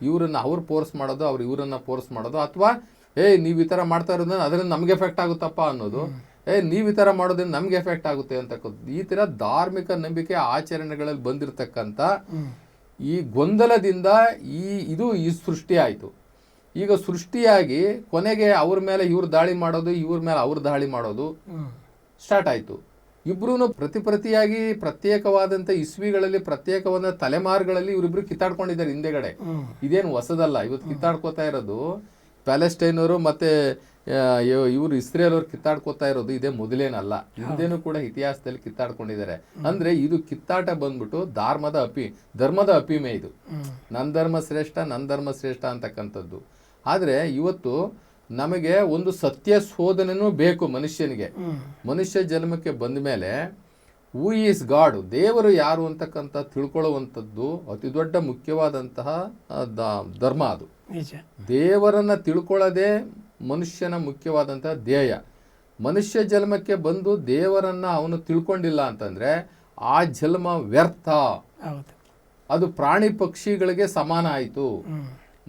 ಇವರನ್ನ ಅವ್ರು ಫೋರ್ಸ್ ಮಾಡೋದು ಅವ್ರು ಇವರನ್ನ ಫೋರ್ಸ್ ಮಾಡೋದು ಅಥವಾ ಏ ನೀವು ಈ ಥರ ಮಾಡ್ತಾ ಇರೋದ್ರಿಂದ ಅದರಿಂದ ನಮ್ಗೆ ಎಫೆಕ್ಟ್ ಆಗುತ್ತಪ್ಪ ಅನ್ನೋದು. ಏ ನೀವು ಈ ಥರ ಮಾಡೋದ್ರಿಂದ ನಮ್ಗೆ ಎಫೆಕ್ಟ್ ಆಗುತ್ತೆ ಅಂತಕ್ಕಂಥದ್ದು. ಈ ಥರ ಧಾರ್ಮಿಕ ನಂಬಿಕೆ ಆಚರಣೆಗಳಲ್ಲಿ ಬಂದಿರತಕ್ಕಂಥ ಈ ಗೊಂದಲದಿಂದ ಈ ಇದು ಈ ಸೃಷ್ಟಿ ಆಯಿತು. ಈಗ ಸೃಷ್ಟಿಯಾಗಿ ಕೊನೆಗೆ ಅವ್ರ ಮೇಲೆ ಇವ್ರು ದಾಳಿ ಮಾಡೋದು ಇವ್ರ ಮೇಲೆ ಅವ್ರ ದಾಳಿ ಮಾಡೋದು ಸ್ಟಾರ್ಟ್ ಆಯಿತು. ಇಬ್ಬರೂ ಪ್ರತಿ ಪ್ರತಿಯಾಗಿ ಪ್ರತ್ಯೇಕವಾದಂಥ ಇಸ್ವಿಗಳಲ್ಲಿ ಪ್ರತ್ಯೇಕವಾದ ತಲೆಮಾರುಗಳಲ್ಲಿ ಇವರಿಬ್ರು ಕಿತ್ತಾಡ್ಕೊಂಡಿದ್ದಾರೆ ಹಿಂದೆಗಡೆ. ಇದೇನು ಹೊಸದಲ್ಲ ಇವತ್ತು ಕಿತ್ತಾಡ್ಕೋತಾ ಇರೋದು ಪ್ಯಾಲೆಸ್ಟೈನವರು ಮತ್ತೆ ಇವರು ಇಸ್ರೇಲ್ ಅವ್ರು ಕಿತ್ತಾಡ್ಕೋತಾ ಇರೋದು ಇದೇ ಮೊದಲೇನಲ್ಲ. ಹಿಂದೆನೂ ಕೂಡ ಇತಿಹಾಸದಲ್ಲಿ ಕಿತ್ತಾಡ್ಕೊಂಡಿದ್ದಾರೆ. ಅಂದ್ರೆ ಇದು ಕಿತ್ತಾಟ ಬಂದ್ಬಿಟ್ಟು ಧರ್ಮದ ಅಪಿ ಧರ್ಮದ ಅಪಿಮೆ ಇದು. ನನ್ನ ಧರ್ಮ ಶ್ರೇಷ್ಠ ನನ್ನ ಧರ್ಮ ಶ್ರೇಷ್ಠ ಅಂತಕ್ಕಂಥದ್ದು. ಆದರೆ ಇವತ್ತು ನಮಗೆ ಒಂದು ಸತ್ಯ ಶೋಧನೆನೂ ಬೇಕು ಮನುಷ್ಯನಿಗೆ. ಮನುಷ್ಯ ಜನ್ಮಕ್ಕೆ ಬಂದ ಮೇಲೆ ಹೂ ಈಸ್ ಗಾಡ್ ದೇವರು ಯಾರು ಅಂತಕ್ಕಂಥ ತಿಳ್ಕೊಳ್ಳುವಂಥದ್ದು ಅತಿ ದೊಡ್ಡ ಮುಖ್ಯವಾದಂತಹ ಧರ್ಮ ಅದು. ದೇವರನ್ನ ತಿಳ್ಕೊಳ್ಳೋದೇ ಮನುಷ್ಯನ ಮುಖ್ಯವಾದಂಥ ಧ್ಯೇಯ. ಮನುಷ್ಯ ಜನ್ಮಕ್ಕೆ ಬಂದು ದೇವರನ್ನು ಅವನು ತಿಳ್ಕೊಂಡಿಲ್ಲ ಅಂತಂದರೆ ಆ ಜನ್ಮ ವ್ಯರ್ಥ. ಅದು ಪ್ರಾಣಿ ಪಕ್ಷಿಗಳಿಗೆ ಸಮಾನ ಆಯಿತು.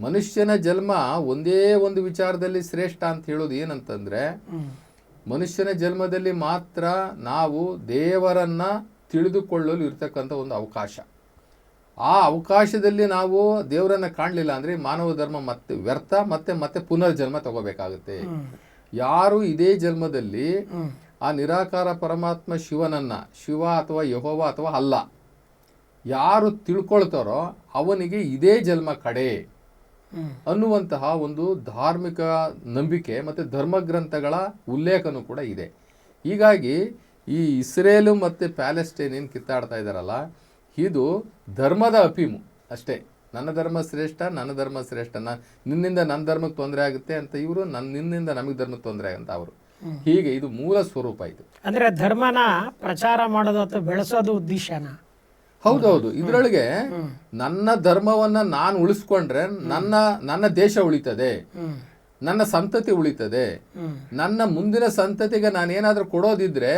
ಮನುಷ್ಯನ ಜನ್ಮ ಒಂದೇ ಒಂದು ವಿಚಾರದಲ್ಲಿ ಶ್ರೇಷ್ಠ ಅಂತ ಹೇಳೋದು ಏನಂತಂದರೆ ಮನುಷ್ಯನ ಜನ್ಮದಲ್ಲಿ ಮಾತ್ರ ನಾವು ದೇವರನ್ನು ತಿಳಿದುಕೊಳ್ಳಲು ಇರತಕ್ಕಂಥ ಒಂದು ಅವಕಾಶ. ಆ ಅವಕಾಶದಲ್ಲಿ ನಾವು ದೇವರನ್ನ ಕಾಣಲಿಲ್ಲ ಅಂದ್ರೆ ಮಾನವ ಧರ್ಮ ಮತ್ತೆ ವ್ಯರ್ಥ ಮತ್ತೆ ಮತ್ತೆ ಪುನರ್ಜನ್ಮ ತಗೋಬೇಕಾಗುತ್ತೆ. ಯಾರು ಇದೇ ಜನ್ಮದಲ್ಲಿ ಆ ನಿರಾಕಾರ ಪರಮಾತ್ಮ ಶಿವನನ್ನ ಶಿವ ಅಥವಾ ಯಹೋವ ಅಥವಾ ಅಲ್ಲ ಯಾರು ತಿಳ್ಕೊಳ್ತಾರೋ ಅವನಿಗೆ ಇದೇ ಜನ್ಮ ಕಡೆ ಅನ್ನುವಂತಹ ಒಂದು ಧಾರ್ಮಿಕ ನಂಬಿಕೆ ಮತ್ತು ಧರ್ಮಗ್ರಂಥಗಳ ಉಲ್ಲೇಖನೂ ಕೂಡ ಇದೆ. ಹೀಗಾಗಿ ಈ ಇಸ್ರೇಲು ಮತ್ತು ಪ್ಯಾಲೆಸ್ಟೈನ್ ಏನು ಕಿತ್ತಾಡ್ತಾ ಇದ್ದಾರಲ್ಲ ಇದು ಧರ್ಮದ ಅಪೀಮು. ಅಷ್ಟೇ. ನನ್ನ ಧರ್ಮ ಶ್ರೇಷ್ಠ ನನ್ನ ಧರ್ಮ ಶ್ರೇಷ್ಠ. ನಾನು ನಿನ್ನಿಂದ ನನ್ನ ಧರ್ಮಕ್ಕೆ ತೊಂದರೆ ಆಗುತ್ತೆ ಅಂತ ಇವರು ನನ್ನ ನಿನ್ನಿಂದ ನಮಗೆ ಧರ್ಮಕ್ಕೆ ತೊಂದರೆ ಅಂತ ಅವರು. ಹೀಗೆ ಇದು ಮೂಲ ಸ್ವರೂಪ ಇದು. ಅಂದ್ರೆ ಧರ್ಮನ ಪ್ರಚಾರ ಮಾಡೋದು ಅಥವಾ ಬೆಳೆಸೋದು ಉದ್ದೇಶನ? ಹೌದೌದು. ಇದರೊಳಗೆ ನನ್ನ ಧರ್ಮವನ್ನ ನಾನು ಉಳಿಸ್ಕೊಂಡ್ರೆ ನನ್ನ ನನ್ನ ದೇಶ ಉಳಿತದೆ. ನನ್ನ ಸಂತತಿ ಉಳಿತದೆ. ನನ್ನ ಮುಂದಿನ ಸಂತತಿಗೆ ನಾನು ಏನಾದರೂ ಕೊಡೋದಿದ್ರೆ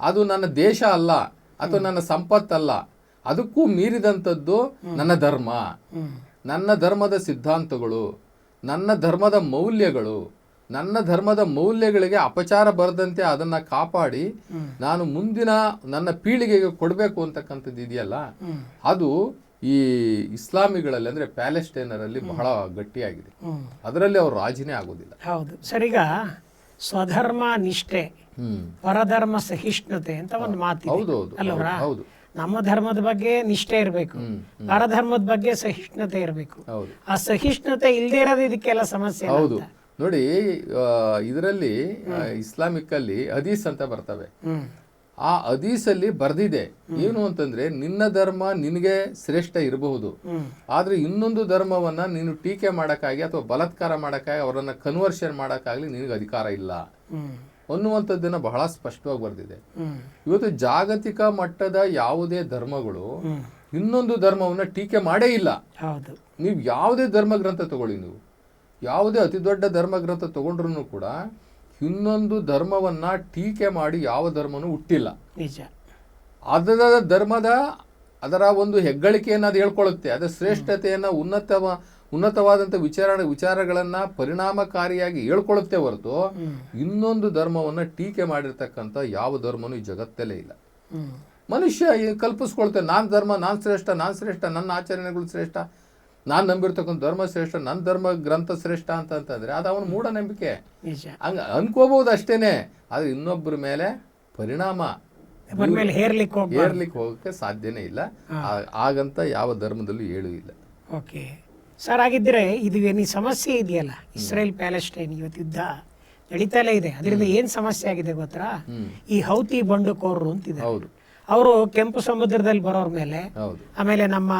ಅದು ನನ್ನ ದೇಶ ಅಲ್ಲ ಅಥವಾ ನನ್ನ ಸಂಪತ್ತಲ್ಲ. ಅದಕ್ಕೂ ಮೀರಿದಂಥದ್ದು ನನ್ನ ಧರ್ಮ. ನನ್ನ ಧರ್ಮದ ಸಿದ್ಧಾಂತಗಳು ನನ್ನ ಧರ್ಮದ ಮೌಲ್ಯಗಳು ನನ್ನ ಧರ್ಮದ ಮೌಲ್ಯಗಳಿಗೆ ಅಪಚಾರ ಬರದಂತೆ ಅದನ್ನ ಕಾಪಾಡಿ ನಾನು ಮುಂದಿನ ನನ್ನ ಪೀಳಿಗೆಗೆ ಕೊಡಬೇಕು ಅಂತಕ್ಕಂಥದ್ದು ಇದೆಯಲ್ಲ? ಅದು ಈ ಇಸ್ಲಾಮಿಗಳಲ್ಲಿ ಅಂದ್ರೆ ಪ್ಯಾಲೆಸ್ಟೈನರಲ್ಲಿ ಬಹಳ ಗಟ್ಟಿಯಾಗಿದೆ. ಅದರಲ್ಲಿ ಅವರು ರಾಜಿನೇ ಆಗೋದಿಲ್ಲ. ಹೌದು. ಸರಿಗ ಸ್ವಧರ್ಮ ನಿಷ್ಠೆ ಪರಧರ್ಮ ಸಹಿಷ್ಣುತೆ ಅಂತ ಒಂದು ಮಾತು ಹೌದು ಹೌದು ಹೌದು. ನಮ್ಮ ಧರ್ಮದ ಬಗ್ಗೆ ನಿಷ್ಠೆ ಇರಬೇಕು. ಪರಧರ್ಮದ ಬಗ್ಗೆ ಸಹಿಷ್ಣುತೆ ಇರಬೇಕು. ಹೌದು. ಆ ಸಹಿಷ್ಣುತೆ ಇಲ್ಲದೆ ಇರೋದು ಇದಕ್ಕೆಲ್ಲ ಸಮಸ್ಯೆ ಹೌದು. ನೋಡಿ ಇದರಲ್ಲಿ ಇಸ್ಲಾಮಿಕ್ ಅಲ್ಲಿ ಹದೀಸ್ ಅಂತ ಬರ್ತವೆ. ಆ ಹದೀಸಲ್ಲಿ ಬರ್ದಿದೆ. ಏನು ಅಂತಂದ್ರೆ ನಿನ್ನ ಧರ್ಮ ನಿನಗೆ ಶ್ರೇಷ್ಠ ಇರಬಹುದು. ಆದ್ರೆ ಇನ್ನೊಂದು ಧರ್ಮವನ್ನ ನೀನು ಟೀಕೆ ಮಾಡಕ್ಕಾಗಿ ಅಥವಾ ಬಲತ್ಕಾರ ಮಾಡಕ್ಕಾಗಿ ಅವರನ್ನ ಕನ್ವರ್ಷನ್ ಮಾಡಕ್ಕಾಗ್ಲಿ ನಿನಗೆ ಅಧಿಕಾರ ಇಲ್ಲ. ಅನ್ನುವಂಥದ್ದನ್ನ ಬಹಳ ಸ್ಪಷ್ಟವಾಗಿ ಬರೆದಿದೆ. ಇವತ್ತು ಜಾಗತಿಕ ಮಟ್ಟದ ಯಾವುದೇ ಧರ್ಮಗಳು ಇನ್ನೊಂದು ಧರ್ಮವನ್ನ ಟೀಕೆ ಮಾಡೇ ಇಲ್ಲ. ನೀವು ಯಾವುದೇ ಧರ್ಮ ಗ್ರಂಥ ತಗೊಳ್ಳಿ ನೀವು. ಯಾವುದೇ ಅತಿ ದೊಡ್ಡ ಧರ್ಮ ಗ್ರಂಥ ತಗೊಂಡ್ರು ಕೂಡ ಇನ್ನೊಂದು ಧರ್ಮವನ್ನ ಟೀಕೆ ಮಾಡಿ ಯಾವ ಧರ್ಮನೂ ಹುಟ್ಟಿಲ್ಲ. ಅದರ ಧರ್ಮದ ಅದರ ಒಂದು ಹೆಗ್ಗಳಿಕೆಯನ್ನು ಅದು ಹೇಳ್ಕೊಳ್ಳುತ್ತೆ. ಅದರ ಶ್ರೇಷ್ಠತೆಯನ್ನು ಉನ್ನತವ ಉನ್ನತವಾದಂಥ ವಿಚಾರ ವಿಚಾರಗಳನ್ನ ಪರಿಣಾಮಕಾರಿಯಾಗಿ ಹೇಳ್ಕೊಳ್ಳುತ್ತೆ ಹೊರತು ಇನ್ನೊಂದು ಧರ್ಮವನ್ನ ಟೀಕೆ ಮಾಡಿರ್ತಕ್ಕಂಥ ಯಾವ ಧರ್ಮನೂ ಈ ಜಗತ್ತಲ್ಲೇ ಇಲ್ಲ. ಮನುಷ್ಯ ಈ ಕಲ್ಪಿಸ್ಕೊಳ್ತೇನೆ ನಾನು ಧರ್ಮ ನಾನು ಶ್ರೇಷ್ಠ ನಾನು ಶ್ರೇಷ್ಠ ನನ್ನ ಆಚರಣೆಗಳು ಶ್ರೇಷ್ಠ ನಾನು ನಂಬಿರ್ತಕ್ಕಂಥ ಧರ್ಮ ಶ್ರೇಷ್ಠ ನನ್ನ ಧರ್ಮ ಗ್ರಂಥ ಶ್ರೇಷ್ಠ ಅಂತ ಅಂತಂದ್ರೆ ಅದು ಅವನ ಮೂಢನಂಬಿಕೆ. ಹಂಗೆ ಅನ್ಕೋಬಹುದು ಅಷ್ಟೇನೆ ಆದ್ರೆ ಇನ್ನೊಬ್ಬರ ಮೇಲೆ ಪರಿಣಾಮ ಹೇರ್ಲಿಕ್ಕೆ ಹೋಗಕ್ಕೆ ಸಾಧ್ಯನೇ ಇಲ್ಲ. ಆಗಂತ ಹಾಗಂತ ಯಾವ ಧರ್ಮದಲ್ಲೂ ಹೇಳೂ ಇಲ್ಲ. ಓಕೆ. ಸರ್ ಆಗಿದ್ರೆ ಇದು ಏನು ಈ ಸಮಸ್ಯೆ ಇದೆಯಲ್ಲ? ಇಸ್ರೇಲ್ ಪ್ಯಾಲೆಸ್ಟೈನ್ ಇವತ್ತು ಯುದ್ಧ ನಡೀತಲೇ ಇದೆ. ಅದರಿಂದ ಏನು ಸಮಸ್ಯೆ ಆಗಿದೆ ಗೊತ್ತಾ? ಈ ಹೌತಿ ಬಂಡುಕೋರರು ಅಂತಿದೆ ಹೌದು. ಅವರು ಕೆಂಪು ಸಮುದ್ರದಲ್ಲಿ ಬರೋರ ಮೇಲೆ ಆಮೇಲೆ ನಮ್ಮ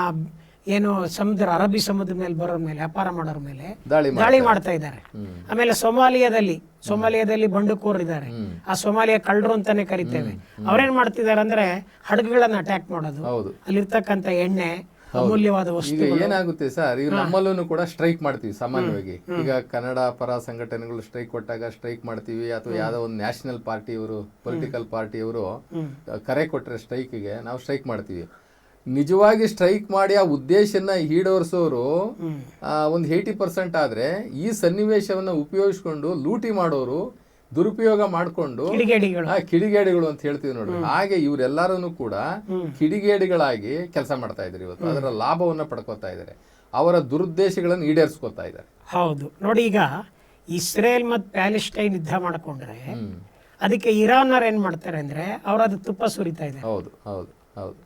ಏನು ಸಮುದ್ರ ಅರಬ್ಬಿ ಸಮುದ್ರ ಮೇಲೆ ಬರೋರ ಮೇಲೆ ವ್ಯಾಪಾರ ಮಾಡೋರ ಮೇಲೆ ದಾಳಿ ಮಾಡ್ತಾ ಇದ್ದಾರೆ. ಆಮೇಲೆ ಸೋಮಾಲಿಯಾದಲ್ಲಿ ಸೊಮಾಲಿಯಾದಲ್ಲಿ ಬಂಡುಕೋರಿದ್ದಾರೆ ಆ ಸೊಮಾಲಿಯಾ ಕಳ್ಳರು ಅಂತಾನೆ ಕರಿತೇವೆ. ಅವ್ರೇನ್ ಮಾಡ್ತಿದ್ದಾರೆ ಅಂದ್ರೆ ಹಡಗುಗಳನ್ನ ಅಟ್ಯಾಕ್ ಮಾಡೋದು. ಅಲ್ಲಿರ್ತಕ್ಕಂಥ ಎಣ್ಣೆ ಅಮೂಲ್ಯವಾದ ವಸ್ತು ಈಗ ಏನಾಗುತ್ತೆ ಸರ್? ಈಗ ನಮ್ಮಲ್ಲೂ ಕೂಡ ಸ್ಟ್ರೈಕ್ ಮಾಡ್ತೀವಿ ಸಾಮಾನ್ಯವಾಗಿ. ಈಗ ಕನ್ನಡ ಪರ ಸಂಘಟನೆಗಳು ಸ್ಟ್ರೈಕ್ ಕೊಟ್ಟಾಗ ಸ್ಟ್ರೈಕ್ ಮಾಡ್ತೀವಿ. ಅಥವಾ ಯಾವ್ದೋ ಒಂದು ನ್ಯಾಷನಲ್ ಪಾರ್ಟಿಯವರು ಪೊಲಿಟಿಕಲ್ ಪಾರ್ಟಿಯವರು ಕರೆ ಕೊಟ್ಟರೆ ಸ್ಟ್ರೈಕಿಗೆ ನಾವು ಸ್ಟ್ರೈಕ್ ಮಾಡ್ತೀವಿ. ನಿಜವಾಗಿ ಸ್ಟ್ರೈಕ್ ಮಾಡಿ ಆ ಉದ್ದೇಶನ ಈಡೇರಿಸೋರು ಒಂದು ಏಯ್ಟಿ ಪರ್ಸೆಂಟ್ ಆದ್ರೆ ಈ ಸನ್ನಿವೇಶವನ್ನ ಉಪಯೋಗಿಸ್ಕೊಂಡು ಲೂಟಿ ಮಾಡೋರು ದುರುಪಯೋಗ ಮಾಡಿಕೊಂಡು ಕಿಡಿಗೇಡಿಗಳು. ಅಂತ ಹೇಳ್ತೀವಿ ನೋಡಿ ಹಾಗೆ ಇವರೆಲ್ಲರೂ ಕೂಡ ಕಿಡಿಗೇಡಿಗಳಾಗಿ ಕೆಲಸ ಮಾಡ್ತಾ ಇದ್ದಾರೆ ಇವತ್ತು. ಅದರ ಲಾಭವನ್ನ ಪಡ್ಕೋತಾ ಇದ್ದಾರೆ. ಅವರ ದುರುದ್ದೇಶಗಳನ್ನು ಈಡೇರಿಸ್ಕೊತಾ ಇದ್ದಾರೆ. ಹೌದು. ನೋಡಿ ಈಗ ಇಸ್ರೇಲ್ ಮತ್ತು ಪ್ಯಾಲೆಸ್ಟೈನ್ ಯುದ್ಧ ಮಾಡ್ಕೊಂಡ್ರೆ ಅದಕ್ಕೆ ಅದಕ್ಕೆ ಇರಾನ್ನವ್ರು ಏನ್ ಮಾಡ್ತಾರೆ ಅಂದ್ರೆ ಅವರು ಅದು ತುಪ್ಪ ಸುರಿತಾ ಇದೆ. ಹೌದು ಹೌದು ಹೌದು.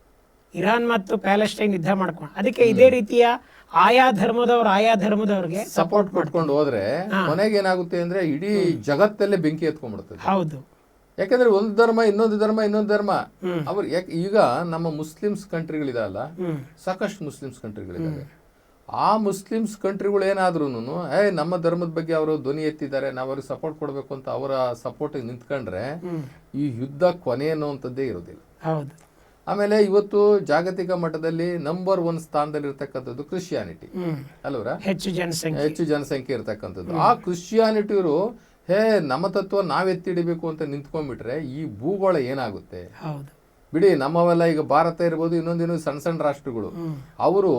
ಇರಾನ್ ಮತ್ತು ಪ್ಯಾಲೆಸ್ಟೈನ್ ಯುದ್ಧ ಮಾಡ್ಕೊಂಡು ಅದಕ್ಕೆ ಇದೇ ರೀತಿಯ ಆಯಾ ಧರ್ಮದವ್ರು ಆಯಾ ಧರ್ಮದವ್ರಿಗೆ ಸಪೋರ್ಟ್ ಮಾಡ್ಕೊಂಡು ಹೋದ್ರೆ ಕೊನೆಗೆ ಏನಾಗುತ್ತೆ ಅಂದ್ರೆ ಇಡೀ ಜಗತ್ತಲ್ಲೇ ಬೆಂಕಿ ಎತ್ಕೊಂಡ್ಬಿಡ್ತದೆ. ಹೌದು. ಯಾಕಂದ್ರೆ ಒಂದು ಧರ್ಮ ಇನ್ನೊಂದು ಧರ್ಮ ಇನ್ನೊಂದು ಧರ್ಮ. ಅವ್ರು ಯಾಕೆ ಈಗ ನಮ್ಮ ಮುಸ್ಲಿಮ್ಸ್ ಕಂಟ್ರಿಗಳಿದಾವಲ್ಲ ಹ್ಮ್. ಸಾಕಷ್ಟು ಮುಸ್ಲಿಮ್ಸ್ ಕಂಟ್ರಿಗಳಿದ್ದಾರೆ ಆ ಮುಸ್ಲಿಮ್ಸ್ ಕಂಟ್ರಿಗಳು ಏನಾದ್ರೂ ಏ ನಮ್ಮ ಧರ್ಮದ ಬಗ್ಗೆ ಅವರು ಧ್ವನಿ ಎತ್ತಿದ್ದಾರೆ ನಾವು ಅವ್ರಿಗೆ ಸಪೋರ್ಟ್ ಕೊಡಬೇಕು ಅಂತ ಅವರ ಸಪೋರ್ಟ್ ನಿಂತ್ಕೊಂಡ್ರೆ ಈ ಯುದ್ಧ ಕೊನೆ ಅನ್ನುವಂಥದ್ದೇ ಇರೋದಿಲ್ಲ. ಹೌದು. ಆಮೇಲೆ ಇವತ್ತು ಜಾಗತಿಕ ಮಟ್ಟದಲ್ಲಿ ನಂಬರ್ ಒನ್ ಸ್ಥಾನದಲ್ಲಿ ಇರ್ತಕ್ಕಂಥದ್ದು ಕ್ರಿಶ್ಚಿಯಾನಿಟಿ ಅಲ್ವರ ಹೆಚ್ಚು ಜನಸಂಖ್ಯೆ. ಹೆಚ್ಚು ಜನಸಂಖ್ಯೆ ಇರ್ತಕ್ಕಂಥದ್ದು. ಆ ಕ್ರಿಶ್ಚಿಯಾನಿಟಿಯವರು ಹೇ ನಮ್ಮ ತತ್ವ ನಾವ್ ಎತ್ತಿಡಿಬೇಕು ಅಂತ ನಿಂತ್ಕೊಂಡ್ಬಿಟ್ರೆ ಈ ಭೂಗೋಳ ಏನಾಗುತ್ತೆ? ಬಿಡಿ ನಮ್ಮವೆಲ್ಲ ಈಗ ಭಾರತ ಇರ್ಬೋದು ಇನ್ನೊಂದಿನ ಸಣ್ಣ ಸಣ್ಣ ರಾಷ್ಟ್ರಗಳು. ಅವರು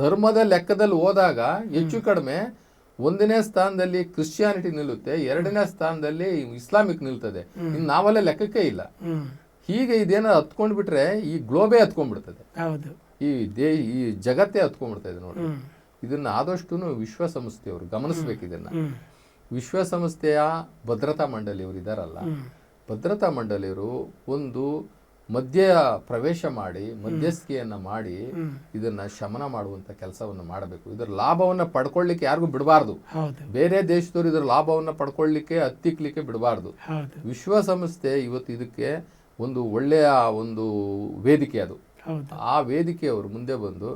ಧರ್ಮದ ಲೆಕ್ಕದಲ್ಲಿ ಹೋದಾಗ ಹೆಚ್ಚು ಕಡಿಮೆ ಒಂದನೇ ಸ್ಥಾನದಲ್ಲಿ ಕ್ರಿಶ್ಚಿಯಾನಿಟಿ ನಿಲ್ಲುತ್ತೆ ಎರಡನೇ ಸ್ಥಾನದಲ್ಲಿ ಇಸ್ಲಾಮಿಕ್ ನಿಲ್ತದೆ. ಇನ್ನು ನಾವೆಲ್ಲ ಲೆಕ್ಕಕ್ಕೆ ಇಲ್ಲ. ಹೀಗೆ ಇದೇನೋ ಹತ್ಕೊಂಡ್ ಬಿಟ್ರೆ ಈ ಗ್ಲೋಬೇ ಹತ್ಕೊಂಡ್ಬಿಡ್ತದೆ. ಹೌದು. ಈ ದೇ ಈ ಜಗತ್ತೇ ಹತ್ಕೊಂಡ್ಬಿಡ್ತದೆ ನೋಡಿ ಹ್ಮ್. ಇದನ್ನ ಆದಷ್ಟು ವಿಶ್ವಸಂಸ್ಥೆಯವರು ಗಮನಿಸ್ಬೇಕು ಇದನ್ನ. ವಿಶ್ವಸಂಸ್ಥೆಯ ಭದ್ರತಾ ಮಂಡಳಿಯವರು ಇದಾರಲ್ಲ ಭದ್ರತಾ ಮಂಡಳಿಯವರು ಒಂದು ಮಧ್ಯ ಪ್ರವೇಶ ಮಾಡಿ ಮಧ್ಯಸ್ಥಿಕೆಯನ್ನ ಮಾಡಿ ಇದನ್ನ ಶಮನ ಮಾಡುವಂತ ಕೆಲಸವನ್ನು ಮಾಡಬೇಕು. ಇದರ ಲಾಭವನ್ನ ಪಡ್ಕೊಳ್ಳಿಕ್ಕೆ ಯಾರಿಗೂ ಬಿಡಬಾರ್ದು. ಬೇರೆ ದೇಶದವರು ಇದರ ಲಾಭವನ್ನ ಪಡ್ಕೊಳ್ಳಿಕ್ಕೆ ಹತ್ತಿಕ್ಲಿಕ್ಕೆ ಬಿಡಬಾರ್ದು. ವಿಶ್ವಸಂಸ್ಥೆ ಇವತ್ತು ಇದಕ್ಕೆ ಒಂದು ಒಳ್ಳೆಯ ಒಂದು ವೇದಿಕೆ ಅದು. ಆ ವೇದಿಕೆಯವರು ಮುಂದೆ ಬಂದು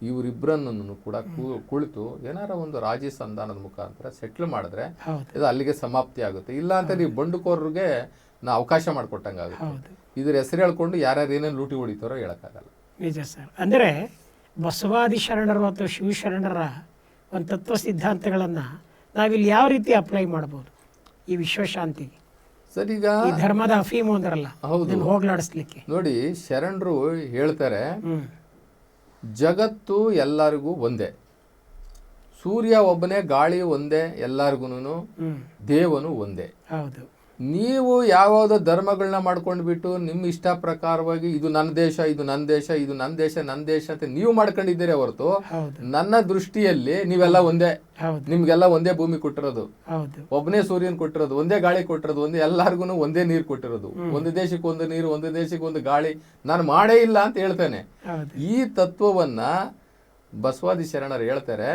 ಇವರಿಬ್ಬರನ್ನು ಕೂಡ ಕುಳಿತು ಏನಾರ ಒಂದು ರಾಜಿ ಸಂಧಾನದ ಮುಖಾಂತರ ಸೆಟ್ಲ್ ಮಾಡಿದ್ರೆ ಇದು ಅಲ್ಲಿಗೆ ಸಮಾಪ್ತಿ ಆಗುತ್ತೆ. ಇಲ್ಲ ಅಂತ ನೀವು ಬಂಡುಕೋರರಿಗೆ ನಾ ಅವಕಾಶ ಮಾಡಿಕೊಟ್ಟಂಗಾಗುತ್ತೆ. ಆಗುತ್ತೆ ಇದ್ರ ಹೆಸರು ಹೇಳ್ಕೊಂಡು ಯಾರ್ಯಾರು ಏನೇನು ಲೂಟಿ ಹೊಡಿತಾರೋ ಹೇಳೋಕ್ಕಾಗಲ್ಲ. ನಿಜ ಸರ್. ಅಂದರೆ ಬಸವಾದಿ ಶರಣರು ಅಥವಾ ಶಿವಶರಣರ ಒಂದು ತತ್ವ ಸಿದ್ಧಾಂತಗಳನ್ನು ನಾವಿಲ್ಲಿ ಯಾವ ರೀತಿ ಅಪ್ಲೈ ಮಾಡ್ಬೋದು? ಈ ವಿಶ್ವಶಾಂತಿಗೆ. ಸರ್ ಈಗ ಧರ್ಮದ ಅಫೀಮು ಅಂದ್ರಲ್ಲ ಹೌದು. ಹೋಗ್ಲಾಡಿಸ್ಲಿಕ್ಕೆ. ನೋಡಿ ಶರಣರು ಹೇಳ್ತಾರೆ ಜಗತ್ತು ಎಲ್ಲರಿಗೂ ಒಂದೇ. ಸೂರ್ಯ ಒಬ್ಬನೇ ಗಾಳಿ ಒಂದೇ ಎಲ್ಲರಿಗೂ ದೇವನು ಒಂದೇ. ಹೌದು. ನೀವು ಯಾವುದೋ ಧರ್ಮಗಳನ್ನ ಮಾಡ್ಕೊಂಡ್ಬಿಟ್ಟು ನಿಮ್ಮ ಇಷ್ಟ ಪ್ರಕಾರವಾಗಿ ಇದು ನನ್ನ ದೇಶ ಇದು ನನ್ನ ದೇಶ ಇದು ನನ್ನ ದೇಶ ನನ್ನ ದೇಶ ಅಂತ ನೀವು ಮಾಡ್ಕೊಂಡಿದ್ದೀರಿ ಹೊರತು ನನ್ನ ದೃಷ್ಟಿಯಲ್ಲಿ ನೀವೆಲ್ಲ ಒಂದೇ ನಿಮ್ಗೆಲ್ಲ ಒಂದೇ ಭೂಮಿ ಕೊಟ್ಟಿರೋದು. ಒಬ್ಬನೇ ಸೂರ್ಯನ್ ಕೊಟ್ಟಿರೋದು ಒಂದೇ ಗಾಳಿ ಕೊಟ್ಟಿರೋದು ಒಂದೇ ಎಲ್ಲಾರ್ಗು ಒಂದೇ ನೀರು ಕೊಟ್ಟಿರೋದು. ಒಂದು ದೇಶಕ್ಕೆ ಒಂದು ನೀರು ಒಂದು ದೇಶಕ್ಕೆ ಒಂದು ಗಾಳಿ. ನಾನು ಮಾಡೇ ಇಲ್ಲ ಅಂತ ಹೇಳ್ತೇನೆ. ಈ ತತ್ವವನ್ನ ಬಸವಾದಿ ಶರಣರು ಹೇಳ್ತಾರೆ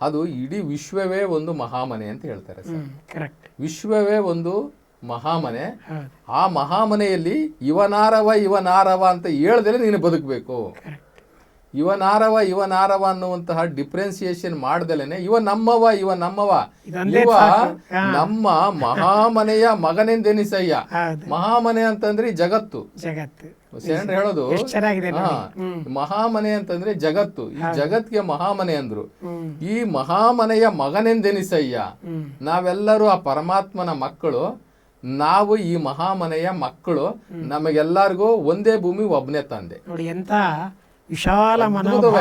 ಅದು ಇಡೀ ವಿಶ್ವವೇ ಒಂದು ಮಹಾಮನೆ ಅಂತ ಹೇಳ್ತಾರೆ ಸರ್. ಕರೆಕ್ಟ್ ವಿಶ್ವವೇ ಒಂದು ಮಹಾಮನೆ. ಆ ಮಹಾಮನೆಯಲ್ಲಿ ಇವನಾರವ ಇವನಾರವ ಅಂತ ಹೇಳ್ದರೆ ನೀನು ಬದುಕಬೇಕು. ಇವನಾರವ ಇವನಾರವ ಅನ್ನುವಂತಹ ಡಿಫ್ರೆನ್ಸಿಯೇಷನ್ ಮಾಡ್ದಲೇನೆ ಇವ ನಮ್ಮವ ಇವ ನಮ್ಮವ. ಇವ ನಮ್ಮ ಮಹಾಮನೆಯ ಮಗನೆಂದೆನಿಸಯ್ಯ. ಮಹಾಮನೆ ಅಂತಂದ್ರೆ ಜಗತ್ತು. ಜಗತ್ತು. ಹೇಳೋದು? ಮಹಾಮನೆ ಅಂತಂದ್ರೆ ಜಗತ್ತು. ಈ ಜಗತ್ಗೆ ಮಹಾಮನೆ ಅಂದ್ರು. ಈ ಮಹಾಮನೆಯ ಮಗನೆಂದೆನಿಸಯ್ಯ. ನಾವೆಲ್ಲರೂ ಆ ಪರಮಾತ್ಮನ ಮಕ್ಕಳು. ನಾವು ಈ ಮಹಾಮನೆಯ ಮಕ್ಕಳು ನಮಗೆಲ್ಲರಿಗೂ ಒಂದೇ ಭೂಮಿ ಒಬ್ಬನೇ ತಂದೆ. ನೋಡಿ ಎಂತ ವಿಶಾಲ ಮನೋಭಾವದ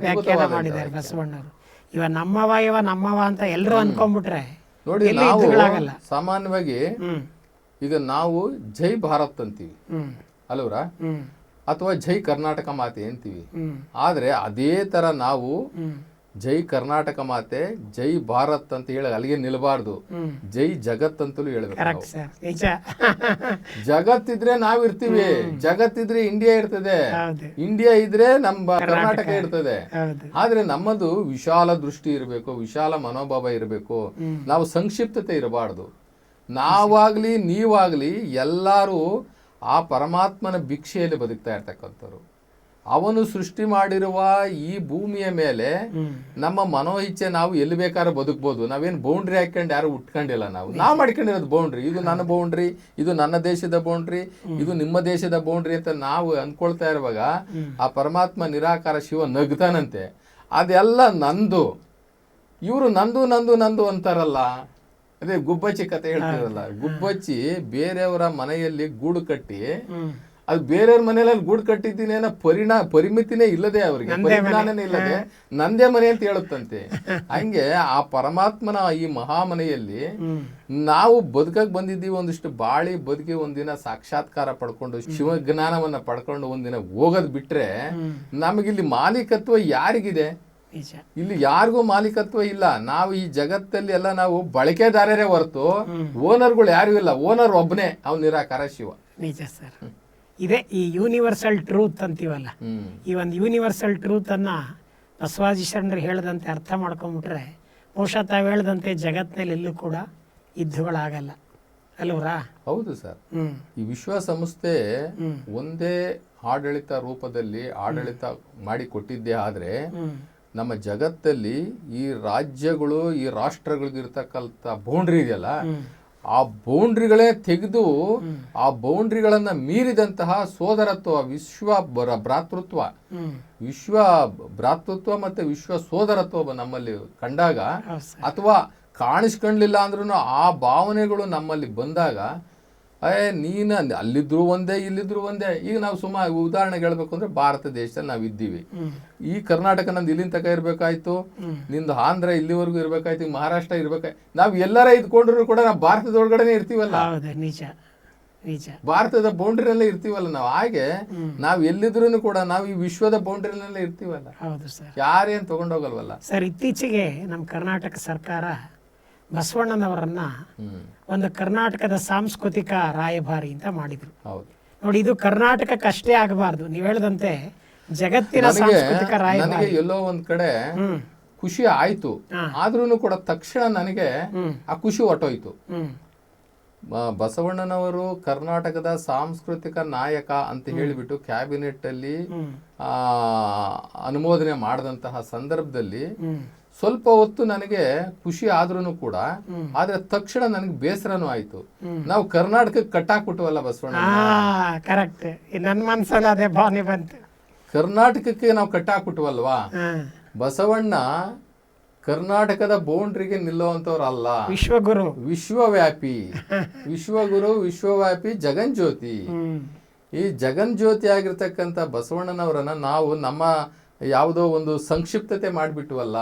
ವ್ಯಾಖ್ಯಾನ, ಮಾಡಿದ್ದಾರೆ. ಬಸವಣ್ಣವರು. ಇವ ನಮ್ಮವ ಇವ ನಮ್ಮವ ಅಂತ ಎಲ್ಲರೂ ಅನ್ಕೊಂಡ್ಬಿಟ್ರೆ ನೋಡಿ ನಾವು ಸಾಮಾನ್ಯವಾಗಿ ಈಗ ನಾವು ಜೈ ಭಾರತ್ ಅಂತೀವಿ. ಅಲ್ವರ ಹ್ಮ್. ಅಥವಾ ಜೈ ಕರ್ನಾಟಕ ಮಾತೆ ಅಂತೀವಿ. ಆದ್ರೆ ಅದೇ ತರ ನಾವು ಜೈ ಕರ್ನಾಟಕ ಮಾತೆ ಜೈ ಭಾರತ್ ಅಂತ ಹೇಳಿ ಅಲ್ಲಿಗೆ ನಿಲ್ಬಾರ್ದು. ಜೈ ಜಗತ್ ಅಂತಲೂ ಹೇಳ್ಬೇಕು (laughs) ಜಗತ್ತಿದ್ರೆ ನಾವ್ ಇರ್ತೀವಿ ಜಗತ್ತಿದ್ರೆ ಇಂಡಿಯಾ ಇರ್ತದೆ. ಇಂಡಿಯಾ ಇದ್ರೆ ನಮ್ಮ ಕರ್ನಾಟಕ. ಇರ್ತದೆ. ಆದ್ರೆ ನಮ್ಮದು ವಿಶಾಲ ದೃಷ್ಟಿ ಇರಬೇಕು ವಿಶಾಲ ಮನೋಭಾವ ಇರಬೇಕು. ನಾವು ಸಂಕ್ಷಿಪ್ತತೆ ಇರಬಾರ್ದು. ನಾವಾಗ್ಲಿ ನೀವಾಗ್ಲಿ ಎಲ್ಲಾರು ಆ ಪರಮಾತ್ಮನ ಭಿಕ್ಷೆಯಲ್ಲಿ ಬದುಕ್ತಾ ಇರ್ತಕ್ಕಂಥವ್ರು. ಅವನು ಸೃಷ್ಟಿ ಮಾಡಿರುವ ಈ ಭೂಮಿಯ ಮೇಲೆ ನಮ್ಮ ಮನೋ ಇಚ್ಛೆ ನಾವು ಎಲ್ಲಿ ಬೇಕಾದ್ರೂ ಬದುಕ್ಬೋದು. ನಾವೇನು ಬೌಂಡ್ರಿ ಹಾಕೊಂಡು ಯಾರು ಉಟ್ಕೊಂಡಿಲ್ಲ ನಾವು. ನಾವು ಮಾಡ್ಕೊಂಡಿರೋದು ಬೌಂಡ್ರಿ ಇದು ನನ್ನ ಬೌಂಡ್ರಿ ಇದು ನನ್ನ ದೇಶದ ಬೌಂಡ್ರಿ ಇದು ನಿಮ್ಮ ದೇಶದ ಬೌಂಡ್ರಿ ಅಂತ ನಾವು ಅನ್ಕೊಳ್ತಾ ಇರುವಾಗ ಆ ಪರಮಾತ್ಮ ನಿರಾಕಾರ ಶಿವ ನಗ್ತಾನಂತೆ. ಅದೆಲ್ಲ ನಂದು. ಇವರು ನಂದು ನಂದು ನಂದು ಅಂತಾರಲ್ಲ. ಅದೇ ಗುಬ್ಬಚ್ಚಿ ಕತೆ ಹೇಳ್ತಾರಲ್ಲ ಗುಬ್ಬಚ್ಚಿ ಬೇರೆಯವರ ಮನೆಯಲ್ಲಿ ಗೂಡು ಕಟ್ಟಿ ಅದು ಬೇರೆಯವ್ರ ಮನೆಯಲ್ಲಿ ಗೂಡು ಕಟ್ಟಿದ್ದೀನಿ ಅನ್ನೋ ಪರಿಣಾ ಪರಿಮಿತಿನೇ ಇಲ್ಲದೆ ಅವರಿಗೆ. ಪರಿಜ್ಞಾನನೇ ಇಲ್ಲದೆ ನಂದೇ ಮನೆ ಅಂತ ಹೇಳುತ್ತಂತೆ. ಹಂಗೆ ಆ ಪರಮಾತ್ಮನ ಈ ಮಹಾಮನೆಯಲ್ಲಿ ಮನೆಯಲ್ಲಿ ನಾವು ಬದುಕಕ್ ಬಂದಿದ್ದೀವಿ ಒಂದಿಷ್ಟು ಬಾಳಿ ಬದುಕಿ ಒಂದಿನ ಸಾಕ್ಷಾತ್ಕಾರ ಪಡ್ಕೊಂಡು ಶಿವಜ್ಞಾನವನ್ನ ಪಡ್ಕೊಂಡು ಒಂದಿನ ಹೋಗೋದ್ ಬಿಟ್ರೆ ನಮಗಿಲ್ಲಿ ಮಾಲೀಕತ್ವ ಯಾರಿಗಿದೆ? ಇಲ್ಲಿ ಯಾರಿಗೂ ಮಾಲೀಕತ್ವ ಇಲ್ಲ. ನಾವು ಈ ಜಗತ್ತಲ್ಲಿ ಎಲ್ಲ ನಾವು ಬಳಕೆದಾರರೇ ಹೊರತು ಓನರ್ಗಳು ಯಾರು ಇಲ್ಲ. ಓನರ್ ಒಬ್ಬನೇ ಅವ್ನು ನಿರಾಕಾರ ಶಿವ. ನಿಜ ಸರ್. ಇದೇ ಈ ಯೂನಿವರ್ಸಲ್ ಟ್ರೂತ್ ಅಂತೀವಲ್ಲ. ಈ ಒಂದು ಯೂನಿವರ್ಸಲ್ ಟ್ರೂತನ್ನು ಬಸವಾಜಿ ಶರಣರು ಹೇಳ್ದಂತೆ ಅರ್ಥ ಮಾಡ್ಕೊಂಬಿಟ್ರೆ ಬಹುಶಃ ತಾವು ಹೇಳ್ದಂತೆ ಜಗತ್ತಿನಲ್ಲಿ ಎಲ್ಲೂ ಕೂಡ ಯುದ್ಧಗಳಾಗಲ್ಲ ಅಲ್ವರಾ ಹೌದು ಸರ್. ಈ ವಿಶ್ವಸಂಸ್ಥೆ ಒಂದೇ ಆಡಳಿತ ರೂಪದಲ್ಲಿ ಆಡಳಿತ ಮಾಡಿ ಕೊಟ್ಟಿದ್ದೇ ಆದರೆ ನಮ್ಮ ಜಗತ್ತಲ್ಲಿ ಈ ರಾಜ್ಯಗಳು ಈ ರಾಷ್ಟ್ರಗಳಿಗಿರ್ತಕ್ಕಂಥ ಬೌಂಡ್ರಿ ಇದೆಯಲ್ಲ ಆ ಬೌಂಡ್ರಿಗಳೇ ತೆಗೆದು ಆ ಬೌಂಡ್ರಿಗಳನ್ನ ಮೀರಿದಂತಹ ಸೋದರತ್ವ ವಿಶ್ವ ಬರ- ಭ್ರಾತೃತ್ವ. ವಿಶ್ವ ಭ್ರಾತೃತ್ವ ಮತ್ತೆ ವಿಶ್ವ ಸೋದರತ್ವ ನಮ್ಮಲ್ಲಿ ಕಂಡಾಗ ಅಥವಾ ಕಾಣಿಸ್ಕೊಂಡ್ಲಿಲ್ಲ ಅಂದ್ರೂ ಆ ಭಾವನೆಗಳು ನಮ್ಮಲ್ಲಿ ಬಂದಾಗ ಏ ನೀನು ಅಲ್ಲಿದ್ರು ಒಂದೇ ಇಲ್ಲಿದ್ರು ಒಂದೇ. ಈಗ ನಾವು ಸುಮ್ಮ ಉದಾಹರಣೆ ಹೇಳಬೇಕು ಅಂದ್ರೆ ಭಾರತ ದೇಶದಲ್ಲಿ ನಾವು ಇದ್ದೀವಿ. ಈ ಕರ್ನಾಟಕ ನಂದು ಇಲ್ಲಿನ ತಕ ಇರಬೇಕಾಯ್ತು. ನಿಂದು ಆಂಧ್ರ ಇಲ್ಲಿವರೆಗೂ ಇರಬೇಕಾಯ್ತು ಈಗ ಮಹಾರಾಷ್ಟ್ರ ಇರ್ಬೇಕಾಯ್ತು ನಾವು ಎಲ್ಲರ ಇದ್ಕೊಂಡ್ರು ಕೂಡ ನಾವು ಭಾರತದೊಳಗಡೆನೆ ಇರ್ತೀವಲ್ಲ. ನಿಜ ನಿಜ. ಭಾರತದ ಬೌಂಡ್ರಿನಲ್ಲೇ ಇರ್ತೀವಲ್ಲ ನಾವು. ಹಾಗೆ ನಾವು ಎಲ್ಲಿದ್ರು ಕೂಡ ನಾವು ಈ ವಿಶ್ವದ ಬೌಂಡ್ರಿನಲ್ಲೇ ಇರ್ತೀವಲ್ಲ. ಹೌದು ಸರ್. ಯಾರೇನ್ ತಗೊಂಡೋಗಲ್ವಲ್ಲ. ಸರ್ ಇತ್ತೀಚೆಗೆ ನಮ್ಮ ಕರ್ನಾಟಕ ಸರ್ಕಾರ ಬಸವಣ್ಣನವರನ್ನ ಒಂದು ಕರ್ನಾಟಕದ ಸಾಂಸ್ಕೃತಿಕ ರಾಯಭಾರಿ ಅಂತ ಮಾಡಿದ್ರು. ಹೌದು. ನೋಡಿ ಇದು ಕರ್ನಾಟಕಕ್ಕೆ ಅಷ್ಟೇ ಆಗಬಾರ್ದು. ನೀವು ಹೇಳದಂತೆ ಜಗತ್ತಿನ ಸಾಂಸ್ಕೃತಿಕ ರಾಯಭಾರಿ. ಎಲ್ಲೋ ಒಂದ್ ಕಡೆ ಖುಷಿ ಆಯ್ತು. ಆದ್ರೂ ಕೂಡ ತಕ್ಷಣ ನನಗೆ ಆ ಖುಷಿ ಹೊಟ್ಟೋಯ್ತು ಬಸವಣ್ಣನವರು ಕರ್ನಾಟಕದ ಸಾಂಸ್ಕೃತಿಕ ನಾಯಕ ಅಂತ ಹೇಳಿಬಿಟ್ಟು ಕ್ಯಾಬಿನೆಟ್ ಅಲ್ಲಿ ಆ, ಅನುಮೋದನೆ ಮಾಡಿದಂತಹ ಸಂದರ್ಭದಲ್ಲಿ ಸ್ವಲ್ಪ ಹೊತ್ತು ನನಗೆ ಖುಷಿ ಆದ್ರೂ ಕೂಡ ಆದ್ರೆ ತಕ್ಷಣ ನನಗೆ ಬೇಸರನೂ ಆಯ್ತು. ನಾವು ಕರ್ನಾಟಕಕ್ಕೆ ಕಟ್ಟಾಕ್ಬಿಟ್ಟವಲ್ಲ ಬಸವಣ್ಣ. ಕರೆಕ್ಟ್ ನನ್ನ ಮನಸ್ಸಲ್ಲಿ ಅದೇ ಭಾವನೆ ಬಂತು. ಕರ್ನಾಟಕಕ್ಕೆ ನಾವು ಕಟ್ಟಾಕ್ಬಿಟ್ವಲ್ವಾ ಹಾ. ಬಸವಣ್ಣ ಕರ್ನಾಟಕದ ಬೌಂಡ್ರಿಗೆ ನಿಲ್ಲುವಂತವ್ರಲ್ಲ ವಿಶ್ವಗುರು. ವಿಶ್ವವ್ಯಾಪಿ. (laughs) ವಿಶ್ವಗುರು ವಿಶ್ವವ್ಯಾಪಿ ಜಗನ್ ಜ್ಯೋತಿ ಈ ಜಗನ್ ಜ್ಯೋತಿ ಆಗಿರ್ತಕ್ಕಂಥ ಬಸವಣ್ಣನವರನ್ನ ನಾವು ನಮ್ಮ ಯಾವುದೋ ಒಂದು ಸಂಕ್ಷಿಪ್ತತೆ ಮಾಡಿಬಿಟ್ವಲ್ಲ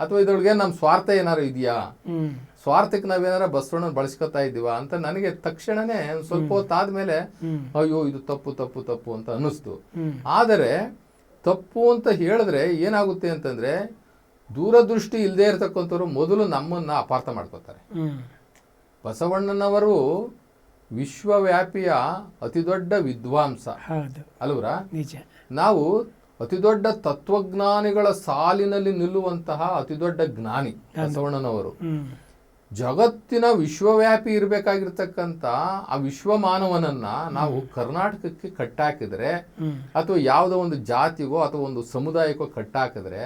ಅಥವಾ ಇದ್ರೊಳಗೆ ನಮ್ಮ ಸ್ವಾರ್ಥ ಏನಾರು ಇದೆಯಾ? ಸ್ವಾರ್ಥಕ್ಕೆ ನಾವೇನಾರ ಬಸವಣ್ಣ ಬಳಸ್ಕೊತಾ ಇದ್ದೀವ ಅಂತ ನನಗೆ ತಕ್ಷಣನೇ ಸ್ವಲ್ಪ ಹೊತ್ತಾದ್ಮೇಲೆ ಅಯ್ಯೋ ಇದು ತಪ್ಪು ತಪ್ಪು ತಪ್ಪು ಅಂತ ಅನ್ನಿಸ್ತು. ಆದರೆ ತಪ್ಪು ಅಂತ ಹೇಳಿದ್ರೆ ಏನಾಗುತ್ತೆ ಅಂತಂದ್ರೆ ದೂರದೃಷ್ಟಿ ಇಲ್ಲದೆ ಇರತಕ್ಕಂಥವ್ರು ಮೊದಲು ನಮ್ಮನ್ನ ಅಪಾರ್ಥ ಮಾಡ್ಕೋತಾರೆ. ಬಸವಣ್ಣನವರು ವಿಶ್ವವ್ಯಾಪಿಯ ಅತಿದೊಡ್ಡ ವಿದ್ವಾಂಸ. ಅಲ್ವರ ಅಲ್ವರಾ? ನಿಜ. ನಾವು ಅತಿದೊಡ್ಡ ತತ್ವಜ್ಞಾನಿಗಳ ಸಾಲಿನಲ್ಲಿ ನಿಲ್ಲುವಂತಹ ಅತಿದೊಡ್ಡ ಜ್ಞಾನಿ ಬಸವಣ್ಣನವರು. ಜಗತ್ತಿನ ವಿಶ್ವವ್ಯಾಪಿ ಇರಬೇಕಾಗಿರ್ತಕ್ಕಂಥ ಆ ವಿಶ್ವ ಮಾನವನನ್ನ ನಾವು ಕರ್ನಾಟಕಕ್ಕೆ ಕಟ್ಟಾಕಿದ್ರೆ ಅಥವಾ ಯಾವುದೋ ಒಂದು ಜಾತಿಗೋ ಅಥವಾ ಒಂದು ಸಮುದಾಯಕ್ಕೋ ಕಟ್ಟಾಕಿದ್ರೆ